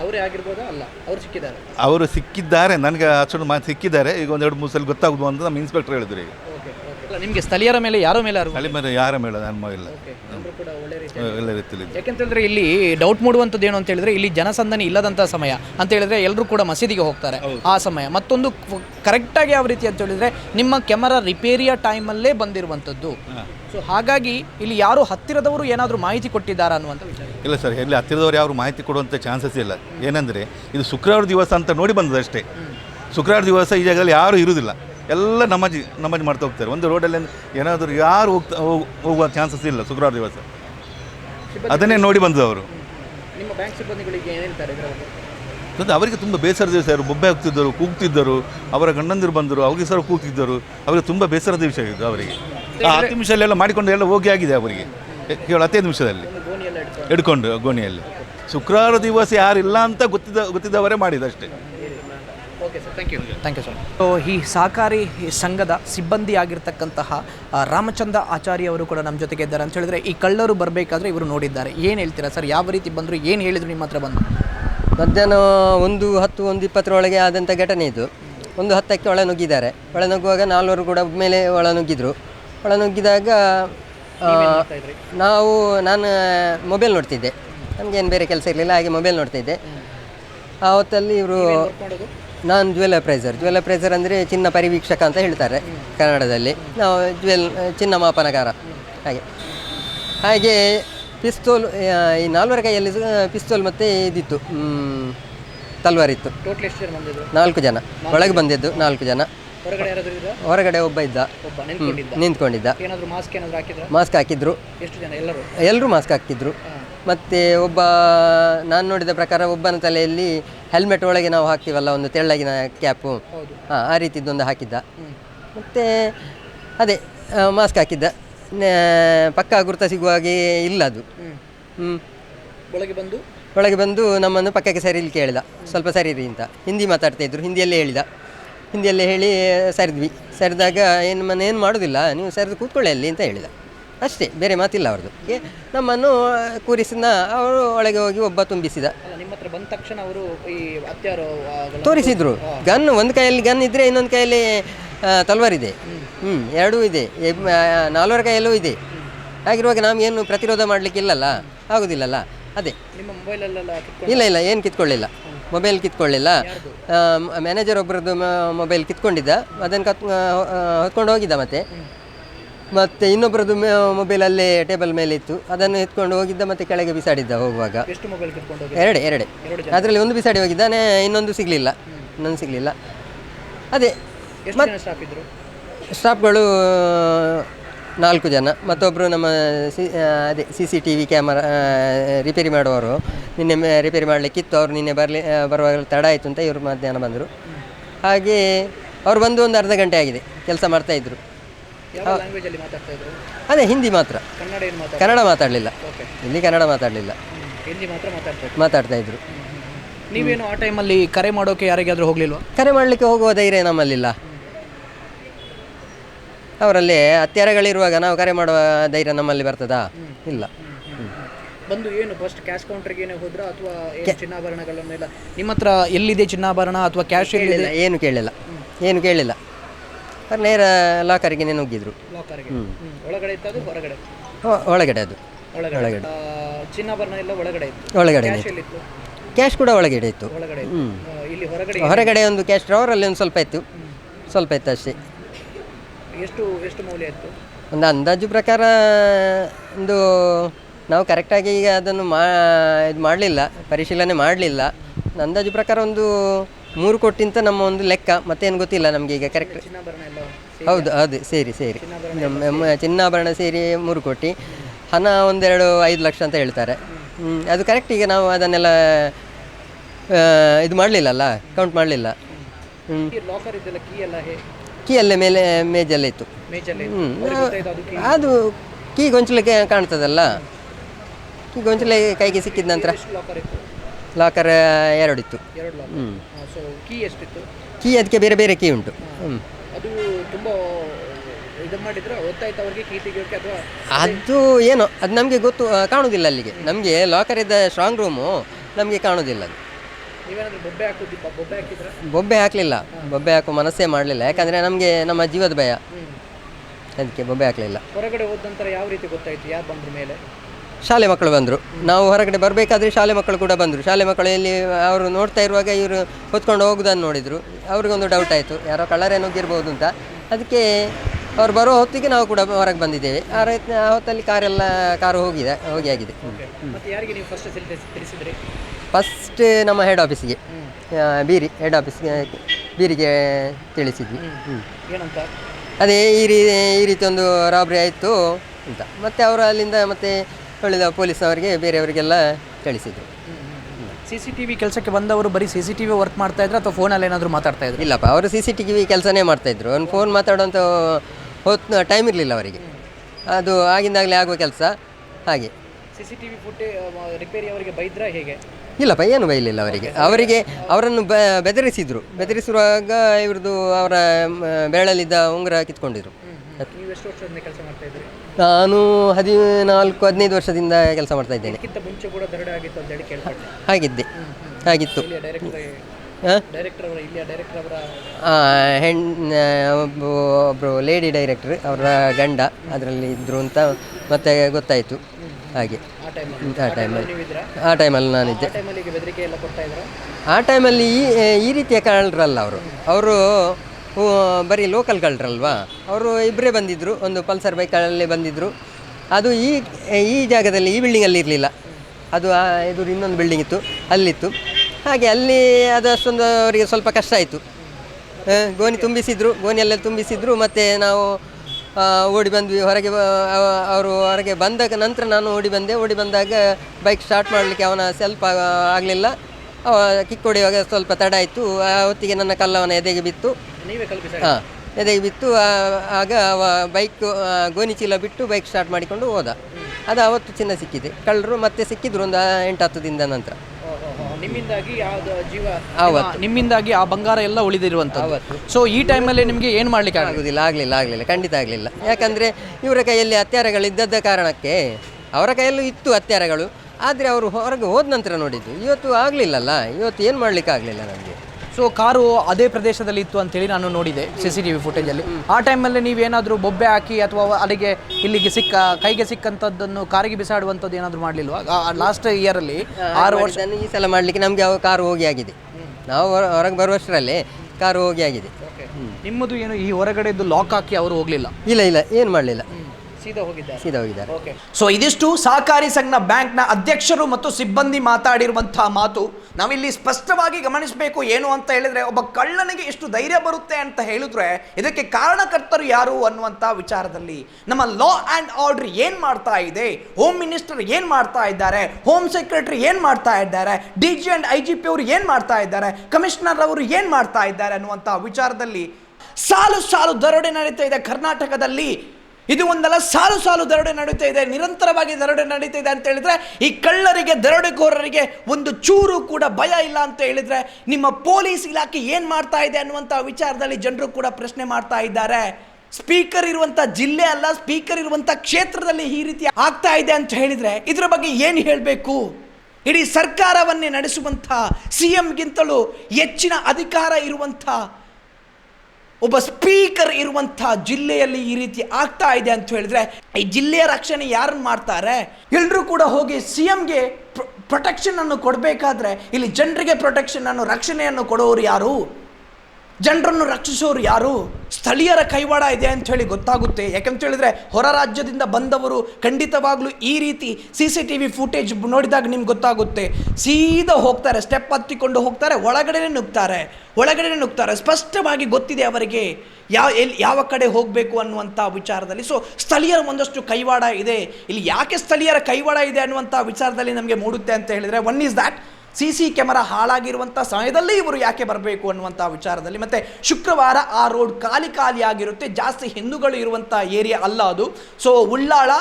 ಅವರೇ ಆಗಿರ್ಬೋದಾ? ಅಲ್ಲ ಅವ್ರು ಸಿಕ್ಕಿದ್ದಾರೆ. ಅವರು ಸಿಕ್ಕಿದ್ದಾರೆ. ನನಗೆ ಅಷ್ಟೊಂದು ಮಾಹಿತಿ ಸಿಕ್ಕಿದ್ದಾರೆ. ಈಗ ಒಂದೆರಡು ಎರಡು ಮೂರು ಸಲ ಗೊತ್ತಾಗ್ಬೋದು ಅಂತ ನಮ್ಮ ಇನ್ಸ್ಪೆಕ್ಟರ್ ಹೇಳಿದ್ರು ಈಗ. ನಿಮಗೆ ಸ್ಥಳೀಯರ ಮೇಲೆ ಯಾರ ಮೇಲೆ ಅರಿವು ಅಲ್ಲಿ ಮೇಲೆ ಯಾರ ಮೇಲೆ ಅನುಭವ ಇಲ್ಲ. ಎಲ್ಲ ರೀತಿಯಲ್ಲಿ. ಯಾಕೆಂತಂದ್ರೆ ಇಲ್ಲಿ ಡೌಟ್ ಮೂಡುವಂಥದ್ದು ಏನು ಅಂತ ಹೇಳಿದ್ರೆ ಇಲ್ಲಿ ಜನಸಂದಣಿ ಇಲ್ಲದಂಥ ಸಮಯ ಅಂತ ಹೇಳಿದ್ರೆ ಎಲ್ಲರೂ ಕೂಡ ಮಸೀದಿಗೆ ಹೋಗ್ತಾರೆ ಆ ಸಮಯ. ಮತ್ತೊಂದು ಕರೆಕ್ಟಾಗಿ ಯಾವ ರೀತಿ ಅಂತ ಹೇಳಿದ್ರೆ ನಿಮ್ಮ ಕ್ಯಾಮರಾ ರಿಪೇರಿಯ ಟೈಮಲ್ಲೇ ಬಂದಿರುವಂಥದ್ದು. ಸೊ ಹಾಗಾಗಿ ಇಲ್ಲಿ ಯಾರು ಹತ್ತಿರದವರು ಏನಾದರೂ ಮಾಹಿತಿ ಕೊಟ್ಟಿದ್ದಾರಾ ಅನ್ನುವಂಥ ವಿಚಾರ. ಇಲ್ಲ ಸರ್ ಎಲ್ಲಿ ಹತ್ತಿರದವ್ರು ಯಾರು ಮಾಹಿತಿ ಕೊಡುವಂಥ ಚಾನ್ಸಸ್ ಇಲ್ಲ. ಏನಂದರೆ ಇದು ಶುಕ್ರವಾರ ದಿವಸ ಅಂತ ನೋಡಿ ಬಂದದಷ್ಟೇ ಅಷ್ಟೇ. ಶುಕ್ರವಾರ ದಿವಸ ಈ ಜಾಗದಲ್ಲಿ ಯಾರೂ ಇರುವುದಿಲ್ಲ. ಎಲ್ಲ ನಮಾಜ್ ನಮಾಜ್ ಮಾಡ್ತಾ ಹೋಗ್ತಾರೆ. ಒಂದು ರೋಡಲ್ಲಿ ಏನಾದರೂ ಯಾರು ಹೋಗ್ತಾ ಹೋಗ್- ಹೋಗುವ ಚಾನ್ಸಸ್ ಇಲ್ಲ ಶುಕ್ರವಾರ ದಿವಸ. ಅದನ್ನೇ ನೋಡಿ ಬಂದದ್ದು ನಿಮ್ಮ ಬ್ಯಾಂಕ್ ಸಿಬ್ಬಂದಿಗಳಿಗೆ ಏನು ಹೇಳ್ತಾರೆ ಅದು ಅವರಿಗೆ ತುಂಬ ಬೇಸರದ ದಿವಸ ಅವರು ಬೊಬ್ಬೆ ಹೋಗ್ತಿದ್ದರು ಕೂಗ್ತಿದ್ದರು ಅವರ ಗಂಡಂದಿರು ಬಂದರು ಅವರಿಗೆ ಸರ್ ಕೂಗ್ತಿದ್ದರು ಅವರಿಗೆ ತುಂಬ ಬೇಸರದ ವಿಷಯ ಇದು ಅವರಿಗೆ. ಆ ಹತ್ತು ನಿಮಿಷಲ್ಲೆಲ್ಲ ಮಾಡಿಕೊಂಡು ಎಲ್ಲ ಹೋಗಿ ಆಗಿದೆ ಅವರಿಗೆ. ಕೇವಲ ಹತ್ತೈದು ನಿಮಿಷದಲ್ಲಿ. ಹಿಡ್ಕೊಂಡು. ಗೋಣಿಯಲ್ಲಿ. ಶುಕ್ರವಾರ ದಿವಸ ಯಾರಿಲ್ಲ ಅಂತ ಗೊತ್ತಿದ್ದ ಗೊತ್ತಿದ್ದವರೇ ಮಾಡಿದಷ್ಟೇ okay sir thank you thank you sir so ಈ ಸಹಕಾರಿ ಸಂಘದ ಸಿಬ್ಬಂದಿ ಆಗಿರ್ತಕ್ಕಂತಹ ರಾಮಚಂದ್ರ ಆಚಾರ್ಯ ಅವರು ಕೂಡ ನಮ್ಮ ಜೊತೆಗೆ ಇದ್ದಾರೆ ಅಂತ ಹೇಳಿದ್ರೆ ಈ ಕಳ್ಳರು ಬರಬೇಕಾದ್ರೆ ಇವರು ನೋಡಿದ್ದಾರೆ. ಏನು ಹೇಳ್ತೀರಾ ಸರ್? ಯಾವ ರೀತಿ ಬಂದರು ಏನು ಹೇಳಿದರು ನಿಮ್ಮ ಹತ್ರ ಬಂದು? ಮಧ್ಯಾಹ್ನ ಒಂದು ಹತ್ತು ಒಂದು ಇಪ್ಪತ್ತರೊಳಗೆ ಆದಂಥ ಘಟನೆ ಇದು. ಒಂದು ಹತ್ತಕ್ಕೆ ಒಳ ನುಗ್ಗಿದ್ದಾರೆ. ಒಳ ನುಗ್ಗುವಾಗ ನಾಲ್ವರು ಕೂಡ ಮೇಲೆ ಒಳ ನುಗ್ಗಿದ್ರು. ಒಳ ನುಗ್ಗಿದಾಗ ನಾವು ನಾನು ಮೊಬೈಲ್ ನೋಡ್ತಿದ್ದೆ. ನಮಗೇನು ಬೇರೆ ಕೆಲಸ ಇರಲಿಲ್ಲ ಹಾಗೆ ಮೊಬೈಲ್ ನೋಡ್ತಿದ್ದೆ. ಆವತ್ತಲ್ಲಿ ಹೊತ್ತಲ್ಲಿ ಇವರು ನಾನು ಜ್ಯುವೆಲ್ ಅಪ್ರೈಸರ್. ಜ್ಯುವೆಲ್ ಅಪ್ರೈಸರ್ ಅಂದರೆ ಚಿನ್ನ ಪರಿವೀಕ್ಷಕ ಅಂತ ಹೇಳ್ತಾರೆ ಕನ್ನಡದಲ್ಲಿ. ನಾವು ಜ್ಯುವೆಲ್ ಚಿನ್ನ ಮಾಪನಕಾರ. ಹಾಗೆ. ಹಾಗೆ ಪಿಸ್ತೋಲ್ ಈ ನಾಲ್ವರ ಕೈಯಲ್ಲಿ ಪಿಸ್ತೋಲ್ ಮತ್ತು ಇದಿತ್ತು. ತಲ್ವಾರ್ ಇತ್ತು ನಾಲ್ಕು ಜನ. ಒಳಗೆ ಬಂದಿದ್ದು ನಾಲ್ಕು ಜನ. ಹೊರಗಡೆ ಒಬ್ಬ ಇದ್ದ. ನಿಂತ್ಕೊಂಡಿದ್ದ. ಮಾಸ್ಕ್ ಹಾಕಿದ್ರ? ಎಲ್ಲರೂ? ಮಾಸ್ಕ್ ಹಾಕಿದ್ರು. ಮತ್ತು ಒಬ್ಬ ನಾನು ನೋಡಿದ ಪ್ರಕಾರ ಒಬ್ಬನ ತಲೆಯಲ್ಲಿ ಹೆಲ್ಮೆಟ್ ಒಳಗೆ ನಾವು ಹಾಕ್ತೀವಲ್ಲ ಒಂದು ತೆಳ್ಳಗಿನ ಕ್ಯಾಪು ಹಾಂ ಆ ರೀತಿದ್ದೊಂದು ಹಾಕಿದ್ದ. ಮತ್ತು ಅದೇ ಮಾಸ್ಕ್ ಹಾಕಿದ್ದ. ಪಕ್ಕ ಗುರ್ತ ಸಿಗುವ ಹಾಗೆ ಇಲ್ಲ ಅದು. ಹ್ಞೂ ಒಳಗೆ ಬಂದು? ಒಳಗೆ ಬಂದು ನಮ್ಮನ್ನು ಪಕ್ಕಕ್ಕೆ ಸರಿಲಿ ಕೇಳಿದ. ಸ್ವಲ್ಪ ಸರಿರಿ ಅಂತ. ಹಿಂದಿ ಮಾತಾಡ್ತಾ ಇದ್ರು ಹಿಂದಿಯಲ್ಲೇ ಹೇಳಿದ. ಹಿಂದಿಯಲ್ಲೇ ಹೇಳಿ ಸರಿದ್ವಿ. ಸರಿದಾಗ ಏನು ಮನೆ ಏನು ಮಾಡೋದಿಲ್ಲ ನೀವು ಸರಿದು ಕೂತ್ಕೊಳ್ಳಿ ಅಲ್ಲಿ ಅಂತ ಹೇಳಿದ. ಅಷ್ಟೇ ಬೇರೆ ಮಾತಿಲ್ಲ ಅವ್ರದ್ದು. ಏ- ನಮ್ಮನ್ನು ಕೂರಿಸಿದ ಅವರು ಒಳಗೆ ಹೋಗಿ ಒಬ್ಬ ತುಂಬಿಸಿದ. ಅಲ್ಲ ನಿಮ್ಮ ಹತ್ರ ಬಂದ ತಕ್ಷಣ ಅವರು ಈ ಹತ್ಯಾರು ತೋರಿಸಿದ್ರು. ಗನ್ ಒಂದು ಕೈಯಲ್ಲಿ ಗನ್ ಇದ್ದರೆ ಇನ್ನೊಂದು ಕೈಯಲ್ಲಿ ತಲ್ವಾರ್ ಇದೆ ಹ್ಞೂ ಎರಡೂ ಇದೆ. ನಾಲ್ವರ ಕೈಯಲ್ಲೂ ಇದೆ. ಹಾಗಿರುವಾಗ ನಾವು ಏನು ಪ್ರತಿರೋಧ ಮಾಡಲಿಕ್ಕೆ ಇಲ್ಲಲ್ಲ ಆಗೋದಿಲ್ಲಲ್ಲ? ಅದೇ. ನಿಮ್ಮ ಮೊಬೈಲಲ್ಲೆಲ್ಲ ಇಲ್ಲ ಇಲ್ಲ ಏನು ಕಿತ್ಕೊಳ್ಳಿಲ್ಲ. ಮೊಬೈಲ್ ಕಿತ್ಕೊಳ್ಳಿಲ್ಲ. ಮ್ಯಾನೇಜರ್ ಒಬ್ಬರದ್ದು ಮೊಬೈಲ್ ಕಿತ್ಕೊಂಡಿದ್ದ. ಅದನ್ನು ಕತ್ ಹೊತ್ಕೊಂಡು ಹೋಗಿದ್ದ ಮತ್ತೆ. ಮತ್ತು ಇನ್ನೊಬ್ಬರದ್ದು ಮೊಬೈಲ್ ಅಲ್ಲೇ ಟೇಬಲ್ ಮೇಲೆ ಇತ್ತು. ಅದನ್ನು ಎತ್ಕೊಂಡು ಹೋಗಿದ್ದ ಮತ್ತೆ ಕೆಳಗೆ ಬಿಸಾಡಿದ್ದ ಹೋಗುವಾಗ. ಎಷ್ಟು ಮೊಬೈಲ್ ಕಿತ್ಕೊಂಡು ಹೋಗಿ ಎರಡೇ ಎರಡೇ. ಅದರಲ್ಲಿ ಒಂದು ಬಿಸಾಡಿ ಹೋಗಿದ್ದಾನೆ ಇನ್ನೊಂದು ಸಿಗಲಿಲ್ಲ. ಇನ್ನೊಂದು ಸಿಗಲಿಲ್ಲ. ಅದೇ. ಜನ ಸ್ಟಾಫ್ ಸ್ಟಾಫ್ಗಳು ನಾಲ್ಕು ಜನ. ಮತ್ತೊಬ್ಬರು ನಮ್ಮ ಸಿ ಅದೇ C C T V camera repair ಮಾಡುವವರು ನಿನ್ನೆ ರಿಪೇರಿ ಮಾಡಲಿಕ್ಕಿತ್ತು ಅವ್ರು ನಿನ್ನೆ ಬರಲಿ ಬರುವಾಗ ತಡ ಆಯಿತು ಅಂತ ಇವರು ಮಧ್ಯಾಹ್ನ ಬಂದರು. ಹಾಗೆ ಅವ್ರು ಬಂದು ಒಂದು ಅರ್ಧ ಗಂಟೆ ಆಗಿದೆ. ಕೆಲಸ ಮಾಡ್ತಾಯಿದ್ರು ಮಾತಾಡ್ತಾ ಇದ್ರು? ಅದೇ ಹಿಂದಿ ಮಾತ್ರ. ಕನ್ನಡ ಏನು ಹಿಂದಿ ಕನ್ನಡ ಮಾತಾಡಲಿಲ್ಲ. ಇಲ್ಲಿ ಕನ್ನಡ ಮಾತಾಡಲಿಲ್ಲ. ಹಿಂದಿ ಮಾತ್ರ ಮಾತಾಡ್ತಾ ಇದ್ರು. ಮಾತಾಡ್ತಾಯಿದ್ರು ನೀವೇನು ಆ ಟೈಮಲ್ಲಿ ಕರೆ ಮಾಡೋಕೆ ಯಾರಿಗಾದ್ರೂ ಹೋಗ್ಲಿಲ್ವಾ? ಕರೆ ಮಾಡಲಿಕ್ಕೆ ಹೋಗುವ ಧೈರ್ಯ ನಮ್ಮಲ್ಲಿಲ್ಲ. ಅವರಲ್ಲಿ ಹತ್ಯಾರಗಳಿರುವಾಗ ನಾವು ಕರೆ ಮಾಡುವ ಧೈರ್ಯ ನಮ್ಮಲ್ಲಿ ಬರ್ತದಾ? ಇಲ್ಲ. ಬಂದು ಏನು ಫಸ್ಟ್ ಕ್ಯಾಶ್ ಕೌಂಟರ್ಗೆ ಏನೇ ಹೋದ್ರ ಅಥವಾ ಚಿನ್ನಾಭರಣಗಳನ್ನೆಲ್ಲ ನಿಮ್ಮ ಹತ್ರ ಎಲ್ಲಿದೆ ಚಿನ್ನಾಭರಣ ಅಥವಾ ಕ್ಯಾಶ್ ಎಲ್ಲಿದೆ? ಏನು ಕೇಳಿಲ್ಲ. ಏನು ಕೇಳಿಲ್ಲ. ಅವ್ರು ನೇರ ಲಾಕರಿಗೆ ನುಗ್ಗಿದ್ರು. ಲಾಕರ್ಗೆ ಒಳಗಡೆ ಇತ್ತದು ಹೊರಗಡೆ? ಒ- ಒಳಗಡೆ ಅದು. ಒಳಗಡೆ. ಆ, ಚಿನ್ನಾಭರಣ ಎಲ್ಲ ಒಳಗಡೆ ಇತ್ತು? ಕ್ಯಾಶ್ ಎಲ್ಲಿತ್ತು ಕ್ಯಾಶ್ ಕೂಡ ಒಳಗಡೆ ಇತ್ತು. ಒಳಗಡೆ ಇತ್ತು. ಹ್ಮ್. ಆ, ಇಲ್ಲಿ ಹೊರಗಡೆ ಹೊರಗಡೆ ಒಂದು ಕ್ಯಾಶ್ ಡ್ರಾವರಲ್ಲಿ ಒಂದು ಸ್ವಲ್ಪ ಇತ್ತು. ಸ್ವಲ್ಪ ಇತ್ತು ಅಷ್ಟೇ. ಎಷ್ಟು ಎಷ್ಟು ಮೌಲ್ಯ ಇತ್ತು? ಒಂದು ಅಂದಾಜು ಪ್ರಕಾರ ಒಂದು ನಾವು ಕರೆಕ್ಟಾಗಿ ಈಗ ಅದನ್ನು ಮಾ ಇದು ಮಾಡಲಿಲ್ಲ ಪರಿಶೀಲನೆ ಮಾಡಲಿಲ್ಲ. ಅಂದಾಜು ಪ್ರಕಾರ ಒಂದು ಮೂರು ಕೋಟಿಂತ ನಮ್ಮ ಒಂದು ಲೆಕ್ಕ ಮತ್ತೇನು ಗೊತ್ತಿಲ್ಲ ನಮಗೆ ಈಗ ಕರೆಕ್ಟ್ ಹೌದು ಅದೇ ಸೇರಿ ಸೇರಿ. ನಮ್ಮ- ಚಿನ್ನಾಭರಣ ಸೇರಿ ಮೂರು ಕೋಟಿ. ಹಣ ಒಂದೆರಡು ಐದು ಲಕ್ಷ ಅಂತ ಹೇಳ್ತಾರೆ. ಅದು ಕರೆಕ್ಟ್ ಈಗ ನಾವು ಅದನ್ನೆಲ್ಲ ಇದು ಮಾಡಲಿಲ್ಲ. ಅಲ್ಲ ಕೌಂಟ್ ಮಾಡಲಿಲ್ಲ ಕೀ ಅಲ್ಲೇ ಮೇಲೆ ಮೇಜಲ್ಲ ಇತ್ತು. ಅದು ಕೀ ಗೊಂಚಲಿಗೆ ಕಾಣ್ತದಲ್ಲ. ಕೀ ಗೊಂಚಲೆ ಕೈಗೆ ಸಿಕ್ಕಿದ ನಂತರ ಲಾಕರ್ ಎರಡಿತ್ತು ಹ್ಞೂ ಕೀ ಎಷ್ಟಿತ್ತು? ಕೀ ಅದಕ್ಕೆ ಬೇರೆ ಬೇರೆ ಕೀ ಉಂಟು. ಹ್ಞೂ ಅದು ತುಂಬ ಇದು ಮಾಡಿದ್ರೆ ಗೊತ್ತಾಯ್ತು ಅವ್ರಿಗೆ ಕೀ ತೆಗಿಯೋಕೆ ಅಥವಾ ಅದು? ಏನೋ ಅದು ನಮಗೆ ಗೊತ್ತು ಕಾಣುದಿಲ್ಲ ಕಾಣುವುದಿಲ್ಲ ಅಲ್ಲಿಗೆ ನಮಗೆ ಲಾಕರ್ ಇದ್ದ ಸ್ಟ್ರಾಂಗ್ ರೂಮು ನಮಗೆ ಕಾಣುವುದಿಲ್ಲ ಅದು. ನೀವೇನಾದ್ರೂ ಬೊಬ್ಬೆ ಹಾಕ್ಲಿಲ್ಲ ಬೊಬ್ಬೆ ಹಾಕಿದ್ರೆ? ಬೊಬ್ಬೆ ಹಾಕಲಿಲ್ಲ. ಬೊಬ್ಬೆ ಹಾಕೋ ಮನಸ್ಸೇ ಮಾಡಲಿಲ್ಲ. ಯಾಕಂದರೆ ನಮಗೆ ನಮ್ಮ ಜೀವದ ಭಯ. ಅದಕ್ಕೆ ಬೊಬ್ಬೆ ಹಾಕಲಿಲ್ಲ. ಹೊರಗಡೆ ಹೋದ ನಂತರ ಯಾವ ರೀತಿ ಗೊತ್ತಾಯ್ತು? ಯಾರು ಬಂದ್ರ ಮೇಲೆ? ಶಾಲೆ ಮಕ್ಕಳು ಬಂದರು. ನಾವು ಹೊರಗಡೆ ಬರಬೇಕಾದ್ರೆ ಶಾಲೆ ಮಕ್ಕಳು ಕೂಡ ಬಂದರು. ಶಾಲೆ ಮಕ್ಕಳು ಇಲ್ಲಿ ಅವರು ನೋಡ್ತಾ ಇರುವಾಗ ಇವರು ಹೊತ್ಕೊಂಡು ಹೋಗುದನ್ನು ನೋಡಿದರು. ಅವ್ರಿಗೊಂದು ಡೌಟ್ ಆಯಿತು. ಯಾರೋ ಕಳ್ಳರೇ ನುಗ್ಗಿರ್ಬೋದು ಅಂತ. ಅದಕ್ಕೆ ಅವ್ರು ಬರೋ ಹೊತ್ತಿಗೆ ನಾವು ಕೂಡ ಹೊರಗೆ ಬಂದಿದ್ದೇವೆ. ಆ ರೈತ ಆ ಹೊತ್ತಲ್ಲಿ ಕಾರೆಲ್ಲ ಕಾರು ಹೋಗಿದೆ ಹೋಗಿ ಆಗಿದೆ ಫಸ್ಟ್ ನಮ್ಮ ಹೆಡ್ ಆಫೀಸಿಗೆ ಬೀರಿ ಹೆಡ್ ಆಫೀಸ್ಗೆ ಬೀರಿಗೆ ತಿಳಿಸಿದ್ವಿ. ಅದೇ ಈ ರೀ ಈ ರೀತಿ ಒಂದು ರಾಬ್ರಿ ಆಯಿತು ಅಂತ. ಮತ್ತು ಅವರು ಅಲ್ಲಿಂದ ಮತ್ತೆ ಉಳಿದ ಪೊಲೀಸ್ನವರಿಗೆ ಬೇರೆಯವರಿಗೆಲ್ಲ ತಿಳಿಸಿದರು. ಸಿ ಸಿ ಟಿ ವಿ ಕೆಲಸಕ್ಕೆ ಬಂದವರು ಬರೀ C C T V work ಮಾಡ್ತಾ ಇದ್ರು ಅಥವಾ ಫೋನಲ್ಲಿ ಏನಾದರೂ ಮಾತಾಡ್ತಾ ಇದ್ರು? ಇಲ್ಲಪ್ಪ ಅವರು ಸಿ ಸಿ ಟಿ ವಿ ಕೆಲಸನೇ ಮಾಡ್ತಾಯಿದ್ರು ಅವ್ನು ಫೋನ್ ಮಾತಾಡೋಂಥ ಹೊತ್ತು ಟೈಮ್ ಇರಲಿಲ್ಲ ಅವರಿಗೆ. ಅದು ಆಗಿಂದಾಗಲೇ ಆಗುವ ಕೆಲಸ. ಹಾಗೆ. C C T V footage repair ಅವರಿಗೆ ಬೈದ್ರಾ ಹೇಗೆ? ಇಲ್ಲಪ್ಪ ಏನು ಬೈಲಿಲ್ಲ ಅವರಿಗೆ. ಅವರಿಗೆ ಅವರನ್ನು ಬ ಬೆದರಿಸಿದರು. ಬೆದರಿಸುವಾಗ ಇವ್ರದ್ದು ಅವರ ಬೆರಳಲ್ಲಿದ್ದ ಉಂಗುರ ಕಿತ್ಕೊಂಡಿದ್ರು. ಕೆಲಸ ಮಾಡ್ತಾ ಇದ್ರಿ ನಾನು ಹದಿನಾಲ್ಕು ಹದಿನೈದು ವರ್ಷದಿಂದ ಕೆಲಸ ಮಾಡ್ತಾ ಇದ್ದೇನೆ. ಅದಕ್ಕಿಂತ ಮುಂಚೆ ಕೂಡ ದರೋಡೆ ಆಗಿತ್ತು ಅಂತ ಹೇಳಿ ಕೇಳ್ಪಟ್ಟೆ. ಹಾಗಿದ್ದೆ. ಹಾಗಿತ್ತು. ಇಲ್ಲಿಯ ಡೈರೆಕ್ಟರ್ ಹಾಂ ಡೈರೆಕ್ಟರ್ ಅವರ ಇಲ್ಲಿಯ ಡೈರೆಕ್ಟರ್ ಅವರ ಹೆಣ್ಣು ಒಬ್ಬ ಒಬ್ಬರು ಲೇಡಿ ಡೈರೆಕ್ಟ್ರ್ ಅವರ ಗಂಡ ಅದರಲ್ಲಿ ಇದ್ದರು ಅಂತ ಮತ್ತೆ ಗೊತ್ತಾಯಿತು. ಹಾಗೆ. ಆ ಟೈಮಲ್ಲಿ ಆ ಟೈಮಲ್ಲಿ ನೀವಿದ್ರಾ? ಆ ಟೈಮಲ್ಲಿ ನಾನಿದ್ದೆ ಆ ಟೈಮಲ್ಲಿ ಈಗ ಬೆದರಿಕೆ ಎಲ್ಲ ಕೊಡ್ತಾ ಇದ್ರ? ಆ ಟೈಮಲ್ಲಿ ಈ ಈ ರೀತಿಯ ಕಾರಣರಲ್ಲ ಅವರು. ಅವರು ಬರೀ ಲೋಕಲ್ ಅವರು ಇಬ್ಬರೇ ಬಂದಿದ್ದರು ಒಂದು ಪಲ್ಸರ್ ಬೈಕಲ್ಲಿ ಬಂದಿದ್ದರು ಅದು ಈ ಈ ಜಾಗದಲ್ಲಿ, ಈ ಬಿಲ್ಡಿಂಗಲ್ಲಿ ಇರಲಿಲ್ಲ. ಅದು ಇದು ಇನ್ನೊಂದು ಬಿಲ್ಡಿಂಗ್ ಇತ್ತು, ಅಲ್ಲಿತ್ತು. ಹಾಗೆ ಅಲ್ಲಿ ಅದು ಅಷ್ಟೊಂದು ಅವರಿಗೆ ಸ್ವಲ್ಪ ಕಷ್ಟ ಆಯಿತು. ಗೋಣಿ ತುಂಬಿಸಿದ್ರು, ಗೋಣಿಯಲ್ಲೆಲ್ಲ ತುಂಬಿಸಿದ್ರು, ಮತ್ತು ನಾವು ಓಡಿ ಬಂದ್ವಿ. ಹೊರಗೆ ಅವರು ಹೊರಗೆ ಬಂದಾಗ ನಂತರ ನಾನು ಓಡಿ ಬಂದೆ. ಓಡಿ ಬಂದಾಗ ಬೈಕ್ ಸ್ಟಾರ್ಟ್ ಮಾಡಲಿಕ್ಕೆ ಅವನ ಸ್ವಲ್ಪ ಆಗಲಿಲ್ಲ. ಕಿಕ್ ಹೊಡೆಯುವಾಗ ಸ್ವಲ್ಪ ತಡ ಆಯಿತು. ಆ, ಹೊತ್ತಿಗೆ ನನ್ನ ಕಲ್ಲವನ ಎದೆಗೆ ಬಿತ್ತು. ಹಾಂ ಅದೇ ಬಿತ್ತು ಆಗ ಅವ ಬೈಕ್ ಗೋಣಿ ಚೀಲ ಬಿಟ್ಟು ಬೈಕ್ ಸ್ಟಾರ್ಟ್ ಮಾಡಿಕೊಂಡು ಹೋದ. ಅದು ಅವತ್ತು ಚಿನ್ನ ಸಿಕ್ಕಿದೆ. ಕಳ್ಳರು ಮತ್ತೆ ಸಿಕ್ಕಿದ್ರು ಒಂದು ಎಂಟು ಹತ್ತು ದಿನದ ನಂತರ. ನಿಮ್ಮಿಂದಾಗಿ ಯಾವ್ದು ಜೀವ ಆವತ್ತು. ನಿಮ್ಮಿಂದಾಗಿ ಆ ಬಂಗಾರ ಎಲ್ಲ ಉಳಿದಿರುವಂಥದ್ದು. ಸೊ ಈ ಟೈಮಲ್ಲಿ ನಿಮಗೆ ಏನು ಮಾಡ್ಲಿಕ್ಕೆ ಆಗೋದಿಲ್ಲ ಆಗುದಿಲ್ಲ ಆಗಲಿಲ್ಲ ಆಗಲಿಲ್ಲ. ಖಂಡಿತ ಆಗಲಿಲ್ಲ. ಯಾಕಂದರೆ ಇವರ ಕೈಯಲ್ಲಿ ಹತ್ಯಾರಗಳು ಇದ್ದದ್ದ ಕಾರಣಕ್ಕೆ ಅವರ ಕೈಯಲ್ಲೂ ಇತ್ತು ಹತ್ಯಾರಗಳು. ಆದರೆ ಅವರು ಹೊರಗೆ ಹೋದ ನಂತರ ನೋಡಿದ್ದು. ಇವತ್ತು ಆಗಲಿಲ್ಲಲ್ಲ. ಇವತ್ತು ಏನು ಮಾಡಲಿಕ್ಕೆ ಆಗಲಿಲ್ಲ ನಮಗೆ? ಸೊ ಕಾರು ಅದೇ ಪ್ರದೇಶದಲ್ಲಿ ಇತ್ತು ಅಂತೇಳಿ ನಾನು ನೋಡಿದೆ ಸಿ ಸಿ ಟಿ ವಿ ಫುಟೇಜಲ್ಲಿ ಆ ಟೈಮಲ್ಲಿ ನೀವೇನಾದರೂ ಬೊಬ್ಬೆ ಹಾಕಿ ಅಥವಾ ಅಲ್ಲಿಗೆ ಇಲ್ಲಿಗೆ ಸಿಕ್ಕ ಕೈಗೆ ಸಿಕ್ಕಂಥದ್ದನ್ನು ಕಾರಿಗೆ ಬಿಸಾಡುವಂಥದ್ದು ಏನಾದರೂ ಮಾಡಲಿಲ್ವಾ? ಲಾಸ್ಟ್ ಇಯರಲ್ಲಿ ಆರು ವರ್ಷ ಈ ಸಲ ಮಾಡಲಿಕ್ಕೆ ನಮಗೆ ಯಾವ ಕಾರು ಹೋಗಿ ಆಗಿದೆ. ನಾವು ಹೊರಗೆ ಬರುವಷ್ಟರಲ್ಲಿ ಕಾರು ಹೋಗಿ ಆಗಿದೆ. ನಿಮ್ಮದು ಏನು ಈ ಹೊರಗಡೆದು ಲಾಕ್ ಹಾಕಿ ಅವರು ಹೋಗಲಿಲ್ಲ? ಇಲ್ಲ ಇಲ್ಲ ಏನು ಮಾಡಲಿಲ್ಲ. ಸೀದಾ ಹೋಗಿದ್ದಾರೆ. ಸೀದಾ ಹೋಗಿದ್ದಾರೆ. ಓಕೆ ಸೊ ಇದಿಷ್ಟು ಸಹಕಾರಿ ಸಂಘನ ಬ್ಯಾಂಕ್ನ ಅಧ್ಯಕ್ಷರು ಮತ್ತು ಸಿಬ್ಬಂದಿ ಮಾತಾಡಿರುವಂತಹ ಮಾತು ನಾವಿಲ್ಲಿ ಸ್ಪಷ್ಟವಾಗಿ ಗಮನಿಸಬೇಕು ಏನು ಅಂತ ಹೇಳಿದ್ರೆ ಒಬ್ಬ ಕಳ್ಳನಿಗೆ ಎಷ್ಟು ಧೈರ್ಯ ಬರುತ್ತೆ ಅಂತ ಹೇಳಿದ್ರೆ ಇದಕ್ಕೆ ಕಾರಣಕರ್ತರು ಯಾರು ಅನ್ನುವಂಥ ವಿಚಾರದಲ್ಲಿ ನಮ್ಮ ಲಾ ಆ್ಯಂಡ್ ಆರ್ಡರ್ ಏನು ಮಾಡ್ತಾ ಇದೆ? ಹೋಮ್ ಮಿನಿಸ್ಟರ್ ಏನು ಮಾಡ್ತಾ ಇದ್ದಾರೆ? ಹೋಮ್ ಸೆಕ್ರೆಟರಿ ಏನು ಮಾಡ್ತಾ ಇದ್ದಾರೆ? D G and I G P ಅವರು ಏನು ಮಾಡ್ತಾ ಇದ್ದಾರೆ? ಕಮಿಷನರ್ ಅವರು ಏನು ಮಾಡ್ತಾ ಇದ್ದಾರೆ ಅನ್ನುವಂಥ ವಿಚಾರದಲ್ಲಿ ಸಾಲು ಸಾಲು ದರೋಡೆ ನಡೀತಾ ಇದೆ ಕರ್ನಾಟಕದಲ್ಲಿ. ಇದು ಒಂದಲ್ಲ, ಸಾಲು ಸಾಲು ದರೋಡೆ ನಡೀತಾ ಇದೆ, ನಿರಂತರವಾಗಿ ದರೋಡೆ ನಡೀತಾ ಇದೆ ಅಂತ ಹೇಳಿದ್ರೆ, ಈ ಕಳ್ಳರಿಗೆ, ದರೋಡೆಕೋರರಿಗೆ ಒಂದು ಚೂರು ಕೂಡ ಭಯ ಇಲ್ಲ ಅಂತ ಹೇಳಿದ್ರೆ, ನಿಮ್ಮ ಪೊಲೀಸ್ ಇಲಾಖೆ ಏನ್ ಮಾಡ್ತಾ ಇದೆ ಅನ್ನುವಂಥ ವಿಚಾರದಲ್ಲಿ ಜನರು ಕೂಡ ಪ್ರಶ್ನೆ ಮಾಡ್ತಾ ಇದ್ದಾರೆ. ಸ್ಪೀಕರ್ ಇರುವಂತ ಜಿಲ್ಲೆ ಅಲ್ಲ, ಸ್ಪೀಕರ್ ಇರುವಂತ ಕ್ಷೇತ್ರದಲ್ಲಿ ಈ ರೀತಿ ಆಗ್ತಾ ಇದೆ ಅಂತ ಹೇಳಿದ್ರೆ, ಇದ್ರ ಬಗ್ಗೆ ಏನು ಹೇಳಬೇಕು? ಇಡೀ ಸರ್ಕಾರವನ್ನೇ ನಡೆಸುವಂಥ ಸಿ ಎಂಗಿಂತಲೂ ಹೆಚ್ಚಿನ ಅಧಿಕಾರ ಇರುವಂಥ ಒಬ್ಬ ಸ್ಪೀಕರ್ ಇರುವಂಥ ಜಿಲ್ಲೆಯಲ್ಲಿ ಈ ರೀತಿ ಆಗ್ತಾ ಇದೆ ಅಂತ ಹೇಳಿದ್ರೆ, ಈ ಜಿಲ್ಲೆಯ ರಕ್ಷಣೆ ಯಾರನ್ನು ಮಾಡ್ತಾರೆ? ಎಲ್ಲರೂ ಕೂಡ ಹೋಗಿ ಸಿ ಎಂಗೆ ಪ್ರೊಟೆಕ್ಷನ್ ಅನ್ನು ಕೊಡಬೇಕಾದ್ರೆ, ಇಲ್ಲಿ ಜನರಿಗೆ ಪ್ರೊಟೆಕ್ಷನ್ ಅನ್ನು, ರಕ್ಷಣೆಯನ್ನು ಕೊಡೋರು ಯಾರು? ಜನರನ್ನು ರಕ್ಷಿಸೋರು ಯಾರು? ಸ್ಥಳೀಯರ ಕೈವಾಡ ಇದೆ ಅಂತ ಹೇಳಿ ಗೊತ್ತಾಗುತ್ತೆ. ಯಾಕಂತ ಹೇಳಿದ್ರೆ ಹೊರ ರಾಜ್ಯದಿಂದ ಬಂದವರು ಖಂಡಿತವಾಗ್ಲೂ ಈ ರೀತಿ C C T V footage ನೋಡಿದಾಗ ನಿಮ್ಗೆ ಗೊತ್ತಾಗುತ್ತೆ. ಸೀದಾ ಹೋಗ್ತಾರೆ ಸ್ಟೆಪ್ ಹತ್ತಿಕೊಂಡು ಹೋಗ್ತಾರೆ ಒಳಗಡೆ ನುಗ್ತಾರೆ. ಒಳಗಡೆನೆ ನುಗ್ತಾರೆ. ಸ್ಪಷ್ಟವಾಗಿ ಗೊತ್ತಿದೆ ಅವರಿಗೆ ಯಾವ ಎಲ್ಲಿ ಯಾವ ಕಡೆ ಹೋಗಬೇಕು ಅನ್ನುವಂಥ ವಿಚಾರದಲ್ಲಿ. ಸೊ ಸ್ಥಳೀಯರ ಒಂದಷ್ಟು ಕೈವಾಡ ಇದೆ. ಇಲ್ಲಿ ಯಾಕೆ ಸ್ಥಳೀಯರ ಕೈವಾಡ ಇದೆ ಅನ್ನುವಂಥ ವಿಚಾರದಲ್ಲಿ ನಮಗೆ ಮೂಡುತ್ತೆ ಅಂತ ಹೇಳಿದ್ರೆ one is that C C camera ಹಾಳಾಗಿರುವಂಥ ಸಮಯದಲ್ಲಿ ಇವರು ಯಾಕೆ ಬರಬೇಕು ಅನ್ನುವಂಥ ವಿಚಾರದಲ್ಲಿ ಮತ್ತೆ ಶುಕ್ರವಾರ ಆ ರೋಡ್ ಖಾಲಿ ಆಗಿರುತ್ತೆ. ಜಾಸ್ತಿ ಹಿಂದೂಗಳು ಇರುವಂಥ ಏರಿಯಾ ಅಲ್ಲ ಅದು. ಸೊ ಉಳ್ಳಾಳ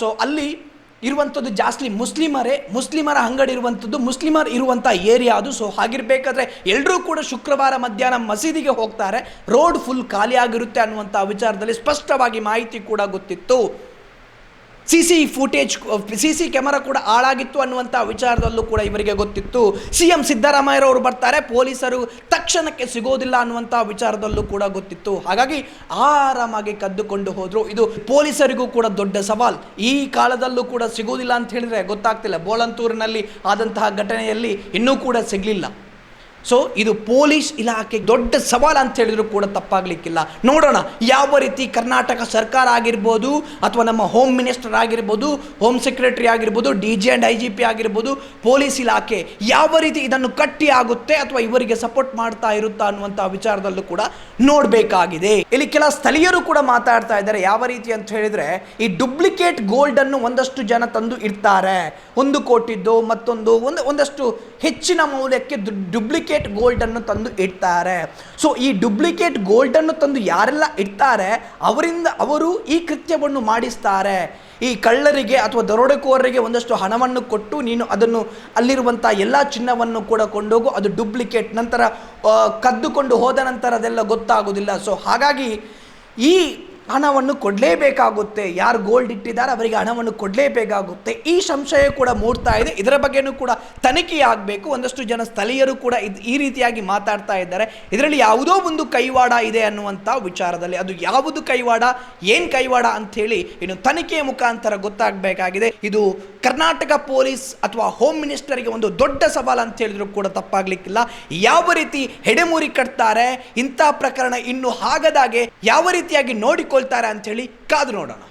ಸೊ ಅಲ್ಲಿ ಇರುವಂಥದ್ದು ಜಾಸ್ತಿ ಮುಸ್ಲಿಮರೇ, ಮುಸ್ಲಿಮರ ಅಂಗಡಿ ಇರುವಂಥದ್ದು ಮುಸ್ಲಿಮರ್ ಇರುವಂಥ ಏರಿಯಾ ಅದು. ಸೊ ಹಾಗಿರಬೇಕಾದ್ರೆ ಎಲ್ಲರೂ ಕೂಡ ಶುಕ್ರವಾರ ಮಧ್ಯಾಹ್ನ ಮಸೀದಿಗೆ ಹೋಗ್ತಾರೆ. ರೋಡ್ ಫುಲ್ ಖಾಲಿಯಾಗಿರುತ್ತೆ ಅನ್ನುವಂಥ ವಿಚಾರದಲ್ಲಿ ಸ್ಪಷ್ಟವಾಗಿ ಮಾಹಿತಿ ಕೂಡ ಗೊತ್ತಿತ್ತು. C C footage C C camera ಕೂಡ ಹಾಳಾಗಿತ್ತು ಅನ್ನುವಂಥ ವಿಚಾರದಲ್ಲೂ ಕೂಡ ಇವರಿಗೆ ಗೊತ್ತಿತ್ತು. ಸಿ ಎಂ ಸಿದ್ದರಾಮಯ್ಯರವರು ಬರ್ತಾರೆ, ಪೊಲೀಸರು ತಕ್ಷಣಕ್ಕೆ ಸಿಗೋದಿಲ್ಲ ಅನ್ನುವಂಥ ವಿಚಾರದಲ್ಲೂ ಕೂಡ ಗೊತ್ತಿತ್ತು. ಹಾಗಾಗಿ ಆರಾಮಾಗಿ ಕದ್ದುಕೊಂಡು ಹೋದರು. ಇದು ಪೊಲೀಸರಿಗೂ ಕೂಡ ದೊಡ್ಡ ಸವಾಲ್. ಈ ಕಾಲದಲ್ಲೂ ಕೂಡ ಸಿಗೋದಿಲ್ಲ ಅಂತ ಹೇಳಿದ್ರೆ ಗೊತ್ತಾಗ್ತಿಲ್ಲ. ಬೋಳಂತೂರಿನಲ್ಲಿ ಆದಂತಹ ಘಟನೆಯಲ್ಲಿ ಇನ್ನೂ ಕೂಡ ಸಿಗಲಿಲ್ಲ. ಸೊ ಇದು ಪೊಲೀಸ್ ಇಲಾಖೆ ದೊಡ್ಡ ಸವಾಲು ಅಂತ ಹೇಳಿದ್ರು ಕೂಡ ತಪ್ಪಾಗ್ಲಿಕ್ಕಿಲ್ಲ. ನೋಡೋಣ, ಯಾವ ರೀತಿ ಕರ್ನಾಟಕ ಸರ್ಕಾರ ಆಗಿರ್ಬೋದು, ಅಥವಾ ನಮ್ಮ ಹೋಮ್ ಮಿನಿಸ್ಟರ್ ಆಗಿರ್ಬೋದು ಹೋಮ್ ಸೆಕ್ರೆಟರಿ ಆಗಿರ್ಬೋದು D G and I G P ಆಗಿರ್ಬೋದು, ಪೊಲೀಸ್ ಇಲಾಖೆ ಯಾವ ರೀತಿ ಇದನ್ನು ಕಟ್ಟಿ ಆಗುತ್ತೆ ಅಥವಾ ಇವರಿಗೆ ಸಪೋರ್ಟ್ ಮಾಡ್ತಾ ಇರುತ್ತಾ ಅನ್ನುವಂಥ ವಿಚಾರದಲ್ಲೂ ಕೂಡ ನೋಡಬೇಕಾಗಿದೆ. ಇಲ್ಲಿ ಕೆಲ ಸ್ಥಳೀಯರು ಕೂಡ ಮಾತಾಡ್ತಾ ಇದ್ದಾರೆ. ಯಾವ ರೀತಿ ಅಂತ ಹೇಳಿದರೆ, ಈ ಡುಪ್ಲಿಕೇಟ್ ಗೋಲ್ಡನ್ನು ಒಂದಷ್ಟು ಜನ ತಂದು ಇಡ್ತಾರೆ. ಒಂದು ಕೋಟಿದ್ದು, ಮತ್ತೊಂದು, ಒಂದು, ಒಂದಷ್ಟು ಹೆಚ್ಚಿನ ಮೌಲ್ಯಕ್ಕೆ ಡುಪ್ಲಿಕೇಟ್ ಗೋಲ್ಡ್ ಅನ್ನು ತಂದು ಇಡ್ತಾರೆ. ಸೊ ಈ ಡುಪ್ಲಿಕೇಟ್ ಗೋಲ್ಡನ್ನು ತಂದು ಯಾರೆಲ್ಲ ಇಡ್ತಾರೆ? ಅವರಿಂದ ಅವರು ಈ ಕೃತ್ಯವನ್ನು ಮಾಡಿಸ್ತಾರೆ. ಈ ಕಳ್ಳರಿಗೆ ಅಥವಾ ದರೋಡೆಕೋರರಿಗೆ ಒಂದಷ್ಟು ಹಣವನ್ನು ಕೊಟ್ಟು ನೀನು ಅದನ್ನು ಅಲ್ಲಿರುವಂಥ ಎಲ್ಲ ಚಿನ್ನವನ್ನು ಕೂಡ ಕೊಂಡೋಗು. ಅದು ಡುಪ್ಲಿಕೇಟ್ ನಂತರ ಕದ್ದುಕೊಂಡು ಹೋದ ನಂತರ ಅದೆಲ್ಲ ಗೊತ್ತಾಗೋದಿಲ್ಲ ಸೊ ಹಾಗಾಗಿ ಈ ಹಣವನ್ನು ಕೊಡಲೇಬೇಕಾಗುತ್ತೆ. ಯಾರು ಗೋಲ್ಡ್ ಇಟ್ಟಿದ್ದಾರೆ ಅವರಿಗೆ ಹಣವನ್ನು ಕೊಡಲೇಬೇಕಾಗುತ್ತೆ. ಈ ಸಂಶಯ ಕೂಡ ಮೂಡ್ತಾ ಇದೆ. ಇದರ ಬಗ್ಗೆನೂ ಕೂಡ ತನಿಖೆಯಾಗಬೇಕು ಒಂದಷ್ಟು ಜನ ಸ್ಥಳೀಯರು ಕೂಡ ಇದ್ ಈ ರೀತಿಯಾಗಿ ಮಾತಾಡ್ತಾ ಇದ್ದಾರೆ. ಇದರಲ್ಲಿ ಯಾವುದೋ ಒಂದು ಕೈವಾಡ ಇದೆ ಅನ್ನುವಂಥ ವಿಚಾರದಲ್ಲಿ. ಅದು ಯಾವುದು ಕೈವಾಡ, ಏನು ಕೈವಾಡ ಅಂಥೇಳಿ ಇನ್ನು ತನಿಖೆಯ ಮುಖಾಂತರ ಗೊತ್ತಾಗಬೇಕಾಗಿದೆ. ಇದು ಕರ್ನಾಟಕ ಪೊಲೀಸ್ ಅಥವಾ ಹೋಮ್ ಮಿನಿಸ್ಟರ್ಗೆ ಒಂದು ದೊಡ್ಡ ಸವಾಲು ಅಂತ ಹೇಳಿದ್ರು ಕೂಡ ತಪ್ಪಾಗ್ಲಿಕ್ಕಿಲ್ಲ. ಯಾವ ರೀತಿ ಹೆಡೆಮೂರಿ ಕಟ್ತಾರೆ, ಇಂಥ ಪ್ರಕರಣ ಇನ್ನು ಆಗದಾಗೆ ಯಾವ ರೀತಿಯಾಗಿ ನೋಡಿಕೊಳ್ತಾರೆ ಅಂಥೇಳಿ ಕಾದು ನೋಡೋಣ